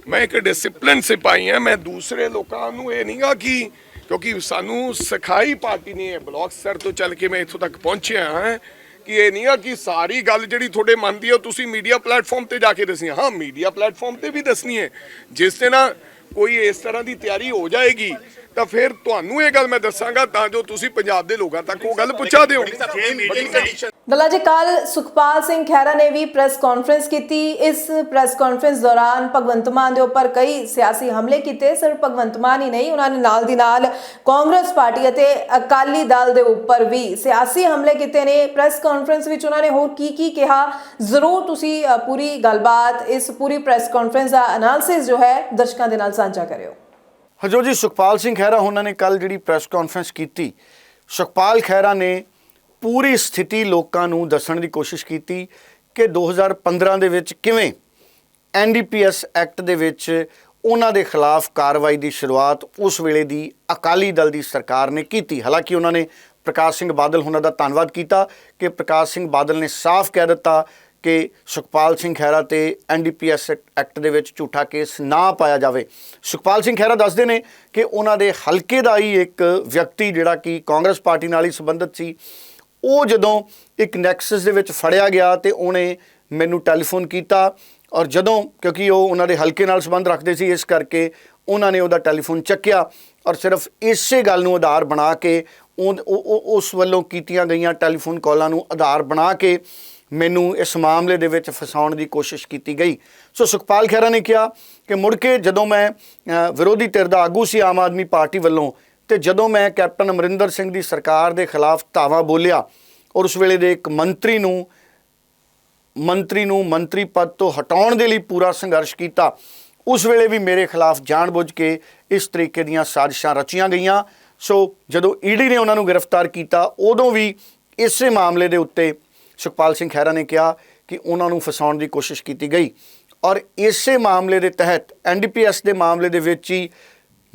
ਮੈਂ ਇੱਕ ਡਿਸਪਲਿਨ ਸਿਪਾਹੀ ਹਾਂ ਮੈਂ ਦੂਸਰੇ ਲੋਕਾਂ ਨੂੰ ਇਹ ਨਹੀਂਗਾ ਕਿ ਕਿਉਂਕਿ ਸਾਨੂੰ ਸਿਖਾਈ ਪਾਰਟੀ ਨੇ ਇਹ ਬਲਾਕ ਸਰ ਤੋਂ ਚੱਲ ਕੇ ਮੈਂ ਇੱਥੋਂ ਤੱਕ ਪਹੁੰਚਿਆ ਹਾਂ ਕਿ ਇਹ ਨਹੀਂ ਆ ਕਿ ਸਾਰੀ ਗੱਲ ਜਿਹੜੀ ਤੁਹਾਡੇ ਮਨ ਦੀ ਹੈ ਉਹ ਤੁਸੀਂ ਮੀਡੀਆ ਪਲੇਟਫਾਰਮ ਤੇ ਜਾ ਕੇ ਦੱਸਣੀ ਹਾਂ, ਮੀਡੀਆ ਪਲੇਟਫਾਰਮ ਤੇ ਵੀ ਦੱਸਣੀ ਹੈ। ਜਿਸ ਤੇ ਨਾ ਕੋਈ ਇਸ ਤਰ੍ਹਾਂ ਦੀ ਤਿਆਰੀ ਹੋ ਜਾਏਗੀ ਤਾਂ ਫਿਰ ਤੁਹਾਨੂੰ ਇਹ ਗੱਲ ਮੈਂ ਦੱਸਾਂਗਾ ਤਾਂ ਜੋ ਤੁਸੀਂ ਪੰਜਾਬ ਦੇ ਲੋਕਾਂ ਤੱਕ ਉਹ ਗੱਲ ਪਹੁੰਚਾ ਦਿਓ। ਡੱਲਾ ਜੀ ਕੱਲ ਸੁਖਪਾਲ ਸਿੰਘ ਖਹਿਰਾ ਨੇ ਵੀ ਪ੍ਰੈਸ ਕਾਨਫਰੰਸ ਕੀਤੀ। ਇਸ ਪ੍ਰੈਸ ਕਾਨਫਰੰਸ ਦੌਰਾਨ ਭਗਵੰਤ ਮਾਨ ਦੇ ਉੱਪਰ ਕਈ ਸਿਆਸੀ ਹਮਲੇ ਕੀਤੇ। ਸਿਰਫ ਭਗਵੰਤ ਮਾਨ ਹੀ ਨਹੀਂ ਉਹਨਾਂ ਨੇ ਨਾਲ ਦੀ ਨਾਲ ਕਾਂਗਰਸ ਪਾਰਟੀ ਅਤੇ ਅਕਾਲੀ ਦਲ ਦੇ ਉੱਪਰ ਵੀ ਸਿਆਸੀ ਹਮਲੇ ਕੀਤੇ ਨੇ। ਪ੍ਰੈਸ ਕਾਨਫਰੰਸ ਵਿੱਚ ਉਹਨਾਂ ਨੇ ਹੋਰ ਕੀ ਕੀ ਕਿਹਾ? ਜ਼ਰੂਰ ਤੁਸੀਂ ਪੂਰੀ ਗੱਲਬਾਤ ਇਸ ਪੂਰੀ ਪ੍ਰੈਸ ਕਾਨਫਰੰਸ ਦਾ ਐਨਾਲਿਸਿਸ ਜੋ ਹੈ ਦਰਸ਼ਕਾਂ ਦੇ ਨਾਲ ਸਾਂਝਾ ਕਰਿਓ। ਹਜੋ ਜੀ ਸੁਖਪਾਲ ਸਿੰਘ ਖਹਿਰਾ ਉਹਨਾਂ ਨੇ ਕੱਲ ਜਿਹੜੀ ਪ੍ਰੈਸ ਕਾਨਫਰੰਸ ਕੀਤੀ, ਸੁਖਪਾਲ ਖਹਿਰਾ ਨੇ ਪੂਰੀ ਸਥਿਤੀ ਲੋਕਾਂ ਨੂੰ ਦੱਸਣ ਦੀ ਕੋਸ਼ਿਸ਼ ਕੀਤੀ ਕਿ 2015 ਦੇ ਵਿੱਚ ਕਿਵੇਂ ਐਨਡੀਪੀਐਸ ਐਕਟ ਦੇ ਵਿੱਚ ਉਹਨਾਂ ਦੇ ਖਿਲਾਫ ਕਾਰਵਾਈ ਦੀ ਸ਼ੁਰੂਆਤ ਉਸ ਵੇਲੇ ਦੀ ਅਕਾਲੀ ਦਲ ਦੀ ਸਰਕਾਰ ਨੇ ਕੀਤੀ। ਹਾਲਾਂਕਿ ਉਹਨਾਂ ਨੇ ਪ੍ਰਕਾਸ਼ ਸਿੰਘ ਬਾਦਲ ਉਹਨਾਂ ਦਾ ਧੰਨਵਾਦ ਕੀਤਾ ਕਿ ਪ੍ਰਕਾਸ਼ ਸਿੰਘ ਬਾਦਲ ਨੇ ਸਾਫ਼ ਕਹਿ ਦਿੱਤਾ ਕਿ ਸੁਖਪਾਲ ਸਿੰਘ ਖਹਿਰਾ ਤੇ ਐਨਡੀਪੀਐਸ ਐਕਟ ਦੇ ਵਿੱਚ ਝੂਠਾ ਕੇਸ ਨਾ ਪਾਇਆ ਜਾਵੇ। ਸੁਖਪਾਲ ਸਿੰਘ ਖਹਿਰਾ ਦੱਸਦੇ ਨੇ ਕਿ ਉਹਨਾਂ ਦੇ ਹਲਕੇ ਦਾ ਹੀ ਇੱਕ ਵਿਅਕਤੀ ਜਿਹੜਾ ਕਿ ਕਾਂਗਰਸ ਪਾਰਟੀ ਨਾਲ ਹੀ ਸੰਬੰਧਿਤ ਸੀ, ਉਹ ਜਦੋਂ ਇੱਕ ਨੈਕਸਸ ਦੇ ਵਿੱਚ ਫੜਿਆ ਗਿਆ ਤੇ ਉਹਨੇ ਮੈਨੂੰ ਟੈਲੀਫੋਨ ਕੀਤਾ ਔਰ ਜਦੋਂ, ਕਿਉਂਕਿ ਉਹ ਉਹਨਾਂ ਦੇ ਹਲਕੇ ਨਾਲ ਸੰਬੰਧ ਰੱਖਦੇ ਸੀ, ਇਸ ਕਰਕੇ ਉਹਨਾਂ ਨੇ ਉਹਦਾ ਟੈਲੀਫੋਨ ਚੱਕਿਆ ਔਰ ਸਿਰਫ ਇਸੇ ਗੱਲ ਨੂੰ ਆਧਾਰ ਬਣਾ ਕੇ ਉਹ- ਉਸ ਵੱਲੋਂ ਕੀਤੀਆਂ ਗਈਆਂ ਟੈਲੀਫੋਨ ਕਾਲਾਂ ਨੂੰ ਆਧਾਰ ਬਣਾ ਕੇ ਮੈਨੂੰ ਇਸ ਮਾਮਲੇ ਦੇ ਵਿੱਚ ਫਸਾਉਣ ਦੀ ਕੋਸ਼ਿਸ਼ ਕੀਤੀ ਗਈ। ਸੋ ਸੁਖਪਾਲ ਖਹਿਰਾ ਨੇ ਕਿਹਾ ਕਿ ਮੁੜ ਕੇ ਜਦੋਂ ਮੈਂ ਵਿਰੋਧੀ ਧਿਰ ਦਾ ਆਗੂ ਸੀ ਆਮ ਆਦਮੀ ਪਾਰਟੀ ਵੱਲੋਂ ਤੇ ਜਦੋਂ ਮੈਂ ਕੈਪਟਨ ਅਮਰਿੰਦਰ ਸਿੰਘ ਦੀ ਸਰਕਾਰ ਦੇ ਖਿਲਾਫ ਧਾਵਾ ਬੋਲਿਆ ਔਰ ਉਸ ਵੇਲੇ ਦੇ ਇੱਕ ਮੰਤਰੀ ਨੂੰ ਮੰਤਰੀ ਨੂੰ ਮੰਤਰੀ ਪਦ ਤੋਂ ਹਟਾਉਣ ਦੇ ਲਈ ਪੂਰਾ ਸੰਘਰਸ਼ ਕੀਤਾ, ਉਸ ਵੇਲੇ ਵੀ ਮੇਰੇ ਖਿਲਾਫ ਜਾਣਬੁੱਝ ਕੇ ਇਸ ਤਰੀਕੇ ਦੀਆਂ ਸਾਜ਼ਿਸ਼ਾਂ ਰਚੀਆਂ ਗਈਆਂ। ਸੋ ਜਦੋਂ ਈਡੀ ਨੇ ਉਹਨਾਂ ਨੂੰ ਗ੍ਰਿਫਤਾਰ ਕੀਤਾ, ਉਦੋਂ ਵੀ ਇਸੇ ਮਾਮਲੇ ਦੇ ਉੱਤੇ ਸੁਖਪਾਲ ਸਿੰਘ ਖਹਿਰਾ ਨੇ ਕਿਹਾ ਕਿ ਉਹਨਾਂ ਨੂੰ ਫਸਾਉਣ ਦੀ ਕੋਸ਼ਿਸ਼ ਕੀਤੀ ਗਈ। ਔਰ ਇਸੇ ਮਾਮਲੇ ਦੇ ਤਹਿਤ ਐਨਡੀਪੀਐਸ ਦੇ ਮਾਮਲੇ ਦੇ ਵਿੱਚ ਹੀ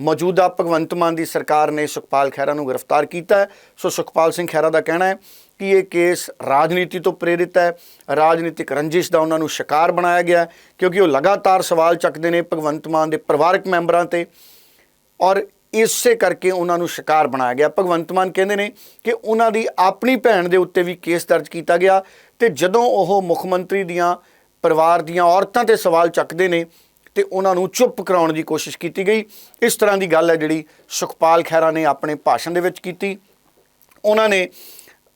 ਮੌਜੂਦਾ ਭਗਵੰਤ ਮਾਨ ਦੀ ਸਰਕਾਰ ਨੇ ਸੁਖਪਾਲ ਖਹਿਰਾ ਨੂੰ ਗ੍ਰਿਫਤਾਰ ਕੀਤਾ ਸੋ ਸੁਖਪਾਲ ਸਿੰਘ ਖਹਿਰਾ ਦਾ ਕਹਿਣਾ ਹੈ ਕਿ ਇਹ ਕੇਸ ਰਾਜਨੀਤੀ ਤੋਂ ਪ੍ਰੇਰਿਤ ਹੈ। ਰਾਜਨੀਤਿਕ ਰੰਜਿਸ਼ ਦਾ ਉਹਨਾਂ ਨੂੰ ਸ਼ਿਕਾਰ ਬਣਾਇਆ ਗਿਆ ਕਿਉਂਕਿ ਉਹ ਲਗਾਤਾਰ ਸਵਾਲ ਚੱਕਦੇ ਨੇ ਭਗਵੰਤ ਮਾਨ ਦੇ ਪਰਿਵਾਰਕ ਮੈਂਬਰਾਂ ਤੇ। ਔਰ ਇਸੇ ਕਰਕੇ ਉਹਨਾਂ ਨੂੰ ਸ਼ਿਕਾਰ ਬਣਾਇਆ ਗਿਆ। ਭਗਵੰਤ ਮਾਨ ਕਹਿੰਦੇ ਨੇ ਕਿ ਉਹਨਾਂ ਦੀ ਆਪਣੀ ਭੈਣ ਦੇ ਉੱਤੇ ਵੀ ਕੇਸ ਦਰਜ ਕੀਤਾ ਗਿਆ ਤੇ ਜਦੋਂ ਉਹ ਮੁੱਖ ਮੰਤਰੀ ਦੀਆਂ ਪਰਿਵਾਰ ਦੀਆਂ ਔਰਤਾਂ ਤੇ ਸਵਾਲ ਚੱਕਦੇ ਨੇ ਤੇ ਉਹਨਾਂ ਨੂੰ ਚੁੱਪ ਕਰਾਉਣ ਦੀ ਕੋਸ਼ਿਸ਼ ਕੀਤੀ ਗਈ। ਇਸ ਤਰ੍ਹਾਂ ਦੀ ਗੱਲ ਹੈ ਜਿਹੜੀ ਸੁਖਪਾਲ ਖਹਿਰਾ ਨੇ ਆਪਣੇ ਭਾਸ਼ਣ ਦੇ ਵਿੱਚ ਕੀਤੀ। ਉਹਨਾਂ ਨੇ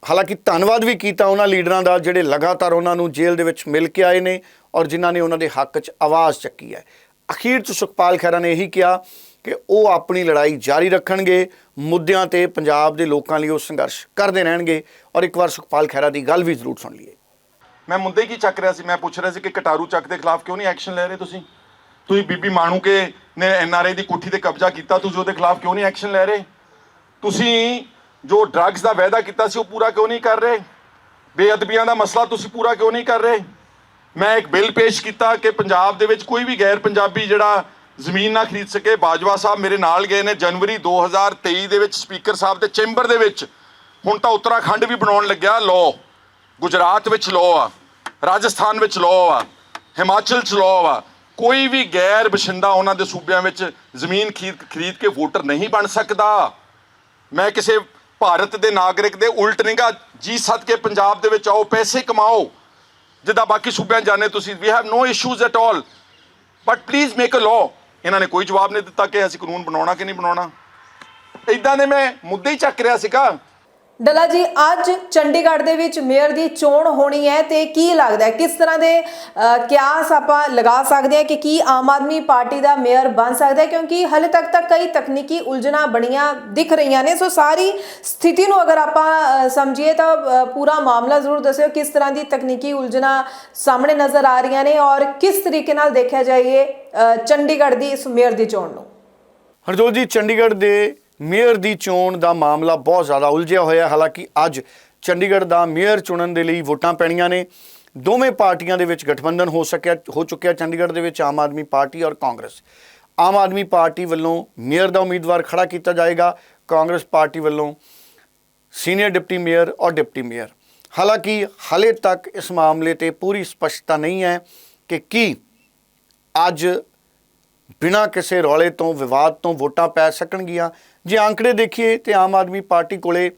ਹਾਲਾਂਕਿ ਧੰਨਵਾਦ ਵੀ ਕੀਤਾ ਉਹਨਾਂ ਲੀਡਰਾਂ ਦਾ, ਜਿਹੜੇ ਲਗਾਤਾਰ ਉਹਨਾਂ ਨੂੰ ਜੇਲ੍ਹ ਦੇ ਵਿੱਚ ਮਿਲ ਕੇ ਆਏ ਨੇ ਔਰ ਜਿਨ੍ਹਾਂ ਨੇ ਉਹਨਾਂ ਦੇ ਹੱਕ 'ਚ ਆਵਾਜ਼ ਚੱਕੀ ਹੈ। ਅਖੀਰ 'ਚ ਸੁਖਪਾਲ ਖਹਿਰਾ ਨੇ ਇਹੀ ਕਿਹਾ ਕਿ ਉਹ ਆਪਣੀ ਲੜਾਈ ਜਾਰੀ ਰੱਖਣਗੇ, ਮੁੱਦਿਆਂ ਤੇ ਪੰਜਾਬ ਦੇ ਲੋਕਾਂ ਲਈ ਉਹ ਸੰਘਰਸ਼ ਕਰਦੇ ਰਹਿਣਗੇ ਔਰ ਇੱਕ ਵਾਰ ਸੁਖਪਾਲ ਖਹਿਰਾ ਦੀ ਗੱਲ ਵੀ ਜ਼ਰੂਰ ਸੁਣ ਲਈਏ। ਮੈਂ ਮੁੱਦੇ ਕੀ ਚੱਕ ਰਿਹਾ ਸੀ? ਮੈਂ ਪੁੱਛ ਰਿਹਾ ਸੀ ਕਿ ਕਟਾਰੂ ਚੱਕ ਦੇ ਖਿਲਾਫ ਕਿਉਂ ਨਹੀਂ ਐਕਸ਼ਨ ਲੈ ਰਹੇ ਤੁਸੀਂ? ਤੁਸੀਂ ਬੀਬੀ ਮਾਣੂ ਕੇ ਨੇ ਐਨਆਰਆਈ ਦੀ ਕੋਠੀ ਤੇ ਕਬਜ਼ਾ ਕੀਤਾ, ਤੁਸੀਂ ਉਹਦੇ ਖਿਲਾਫ ਕਿਉਂ ਨਹੀਂ ਐਕਸ਼ਨ ਲੈ ਰਹੇ? ਤੁਸੀਂ ਜੋ ਡਰੱਗਸ ਦਾ ਵਾਅਦਾ ਕੀਤਾ ਸੀ, ਉਹ ਪੂਰਾ ਕਿਉਂ ਨਹੀਂ ਕਰ ਰਹੇ? ਬੇਅਦਬੀਆਂ ਦਾ ਮਸਲਾ ਤੁਸੀਂ ਪੂਰਾ ਕਿਉਂ ਨਹੀਂ ਕਰ ਰਹੇ? ਮੈਂ ਇੱਕ ਬਿੱਲ ਪੇਸ਼ ਕੀਤਾ ਕਿ ਪੰਜਾਬ ਦੇ ਵਿੱਚ ਕੋਈ ਵੀ ਗੈਰ ਪੰਜਾਬੀ ਜਿਹੜਾ ਜ਼ਮੀਨ ਨਾ ਖਰੀਦ ਸਕੇ। ਬਾਜਵਾ ਸਾਹਿਬ ਮੇਰੇ ਨਾਲ ਗਏ ਨੇ ਜਨਵਰੀ 2023 ਦੇ ਵਿੱਚ, ਸਪੀਕਰ ਸਾਹਿਬ ਦੇ ਚੈਂਬਰ ਦੇ ਵਿੱਚ। ਹੁਣ ਤਾਂ ਉੱਤਰਾਖੰਡ ਵੀ ਬਣਾਉਣ ਲੱਗਿਆ, ਲਾਅ। ਗੁਜਰਾਤ ਵਿੱਚ ਲਾਅ ਆ, ਰਾਜਸਥਾਨ ਵਿੱਚ ਲਾਅ ਆ, ਹਿਮਾਚਲ 'ਚ ਲਾਅ ਆ। ਕੋਈ ਵੀ ਗੈਰ ਬਸ਼ਿੰਦਾ ਉਹਨਾਂ ਦੇ ਸੂਬਿਆਂ ਵਿੱਚ ਜ਼ਮੀਨ ਖਰੀਦ ਖਰੀਦ ਕੇ ਵੋਟਰ ਨਹੀਂ ਬਣ ਸਕਦਾ। ਮੈਂ ਕਿਸੇ ਭਾਰਤ ਦੇ ਨਾਗਰਿਕ ਦੇ ਉਲਟ ਨਹੀਂਗਾ ਜੀ ਸੱਦ ਕੇ ਪੰਜਾਬ ਦੇ ਵਿੱਚ ਆਓ, ਪੈਸੇ ਕਮਾਓ। ਜਿੱਦਾਂ ਬਾਕੀ ਸੂਬਿਆਂ 'ਚ ਜਾਂਦੇ ਤੁਸੀਂ ਵੀ have no issues at all but please make a law ਇਹਨਾਂ ਨੇ ਕੋਈ ਜਵਾਬ ਨਹੀਂ ਦਿੱਤਾ ਕਿ ਅਸੀਂ ਕਾਨੂੰਨ ਬਣਾਉਣਾ ਕਿ ਨਹੀਂ ਬਣਾਉਣਾ। ਇਦਾਂ ਦੇ ਮੈਂ ਮੁੱਦੇ ਹੀ ਚੱਕ ਰਿਹਾ ਸੀਗਾ। ਡੱਲਾ ਜੀ, ਅੱਜ ਚੰਡੀਗੜ੍ਹ ਦੇ ਵਿੱਚ ਮੇਅਰ ਦੀ ਚੋਣ ਹੋਣੀ ਹੈ ਤੇ ਕੀ ਲੱਗਦਾ ਕਿਸ ਤਰ੍ਹਾਂ ਦੇ ਕਿਆਸ ਆਪਾਂ ਲਗਾ ਸਕਦੇ ਹਾਂ ਕਿ ਕੀ ਆਮ ਆਦਮੀ ਪਾਰਟੀ ਦਾ ਮੇਅਰ ਬਣ ਸਕਦਾ ਹੈ? ਕਿਉਂਕਿ ਹਲੇ ਤੱਕ ਤਾਂ ਕਈ ਤਕਨੀਕੀ ਉਲਝਣਾਂ ਬਣੀਆਂ ਦਿਖ ਰਹੀਆਂ ਨੇ। ਸੋ ਸਾਰੀ ਸਥਿਤੀ ਨੂੰ ਅਗਰ ਆਪਾਂ ਸਮਝੀਏ ਤਾਂ ਪੂਰਾ ਮਾਮਲਾ ਜ਼ਰੂਰ ਦੱਸਿਓ ਕਿਸ ਤਰ੍ਹਾਂ ਦੀ ਤਕਨੀਕੀ ਉਲਝਣਾਂ ਸਾਹਮਣੇ ਨਜ਼ਰ ਆ ਰਹੀਆਂ ਨੇ ਔਰ ਕਿਸ ਤਰੀਕੇ ਨਾਲ ਦੇਖਿਆ ਜਾਈਏ ਚੰਡੀਗੜ੍ਹ ਦੀ ਇਸ ਮੇਅਰ ਦੀ ਚੋਣ ਨੂੰ। ਹਰਜੋਤ ਜੀ, ਚੰਡੀਗੜ੍ਹ ਦੇ ਮੇਅਰ ਦੀ ਚੋਣ ਦਾ ਮਾਮਲਾ ਬਹੁਤ ਜ਼ਿਆਦਾ ਉਲਝਿਆ ਹੋਇਆ ਹਾਲਾਂਕਿ ਅੱਜ ਚੰਡੀਗੜ੍ਹ ਦਾ ਮੇਅਰ ਚੁਣਨ ਦੇ ਲਈ ਵੋਟਾਂ ਪੈਣੀਆਂ ਨੇ। ਦੋਵੇਂ ਪਾਰਟੀਆਂ ਦੇ ਵਿੱਚ ਗਠਬੰਧਨ ਹੋ ਸਕਿਆ, ਹੋ ਚੁੱਕਿਆ ਚੰਡੀਗੜ੍ਹ ਦੇ ਵਿੱਚ, ਆਮ ਆਦਮੀ ਪਾਰਟੀ ਔਰ ਕਾਂਗਰਸ। ਆਮ ਆਦਮੀ ਪਾਰਟੀ ਵੱਲੋਂ ਮੇਅਰ ਦਾ ਉਮੀਦਵਾਰ ਖੜਾ ਕੀਤਾ ਜਾਏਗਾ। ਕਾਂਗਰਸ ਪਾਰਟੀ ਵੱਲੋਂ ਸੀਨੀਅਰ ਡਿਪਟੀ ਮੇਅਰ ਔਰ ਡਿਪਟੀ ਮੇਅਰ। ਹਾਲਾਂਕਿ ਹਲੇ ਤੱਕ ਇਸ ਮਾਮਲੇ ਤੇ ਪੂਰੀ ਸਪਸ਼ਟਤਾ ਨਹੀਂ ਹੈ ਕਿ ਕੀ ਅੱਜ ਬਿਨਾਂ ਕਿਸੇ ਰੌਲੇ ਤੋਂ, ਵਿਵਾਦ ਤੋਂ ਵੋਟਾਂ ਪੈ ਸਕਣਗੀਆਂ। ਜੇ ਅੰਕੜੇ ਦੇਖੀਏ ਤੇ ਆਮ ਆਦਮੀ ਪਾਰਟੀ ਕੋਲੇ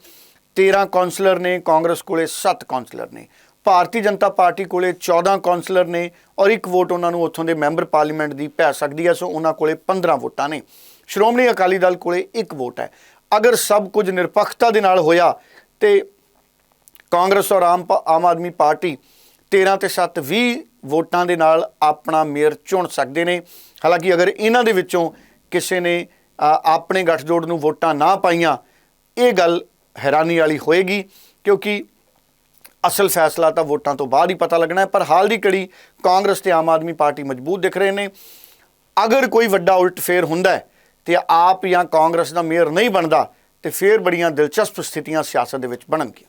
13 ਕਾਉਂਸਲਰ ਨੇ, ਕਾਂਗਰਸ ਕੋਲੇ 7 ਕਾਉਂਸਲਰ ਨੇ। ਭਾਰਤੀ ਜਨਤਾ ਪਾਰਟੀ ਕੋਲੇ 14 ਕਾਉਂਸਲਰ ਨੇ ਔਰ ਇੱਕ ਵੋਟ ਉਹਨਾਂ ਨੂੰ ਉੱਥੋਂ ਦੇ ਮੈਂਬਰ ਪਾਰਲੀਮੈਂਟ ਦੀ ਪੈ ਸਕਦੀ ਹੈ, ਸੋ ਉਹਨਾਂ ਕੋਲੇ 15 ਵੋਟਾਂ ਨੇ। ਸ਼੍ਰੋਮਣੀ ਅਕਾਲੀ ਦਲ ਕੋਲੇ ਇੱਕ ਵੋਟ ਹੈ। ਅਗਰ ਸਭ ਕੁਝ ਨਿਰਪੱਖਤਾ ਦੇ ਨਾਲ ਹੋਇਆ ਤੇ ਕਾਂਗਰਸ ਔਰ ਆਮ ਪਾ- ਆਮ ਆਦਮੀ ਪਾਰਟੀ 13 ਤੇ 7 20 ਵੋਟਾਂ ਦੇ ਨਾਲ ਆਪਣਾ ਮੇਅਰ ਚੁਣ ਸਕਦੇ ਨੇ। ਹਾਲਾਂਕਿ ਅਗਰ ਇਹਨਾਂ ਦੇ ਵਿੱਚੋਂ ਕਿਸੇ ਨੇ ਆਪਣੇ ਗੱਠਜੋੜ ਨੂੰ ਵੋਟਾਂ ਨਾ ਪਾਈਆਂ, ਇਹ ਗੱਲ ਹੈਰਾਨੀ ਵਾਲੀ ਹੋਏਗੀ, ਕਿਉਂਕਿ ਅਸਲ ਫੈਸਲਾ ਤਾਂ ਵੋਟਾਂ ਤੋਂ ਬਾਅਦ ਹੀ ਪਤਾ ਲੱਗਣਾ ਹੈ, ਪਰ ਹਾਲ ਦੀ ਕੜੀ ਕਾਂਗਰਸ ਤੇ ਆਮ ਆਦਮੀ ਪਾਰਟੀ ਮਜ਼ਬੂਤ ਦਿਖ ਰਹੇ ਨੇ। ਅਗਰ ਕੋਈ ਵੱਡਾ ਉਲਟ ਫੇਰ ਹੁੰਦਾ ਹੈ, ਤੇ ਆਪ ਜਾਂ ਕਾਂਗਰਸ ਦਾ ਮੇਅਰ ਨਹੀਂ ਬਣਦਾ, ਤੇ ਫੇਰ ਬੜੀਆਂ ਦਿਲਚਸਪ ਸਥਿਤੀਆਂ ਸਿਆਸਤ ਦੇ ਵਿੱਚ ਬਣਨਗੀਆਂ।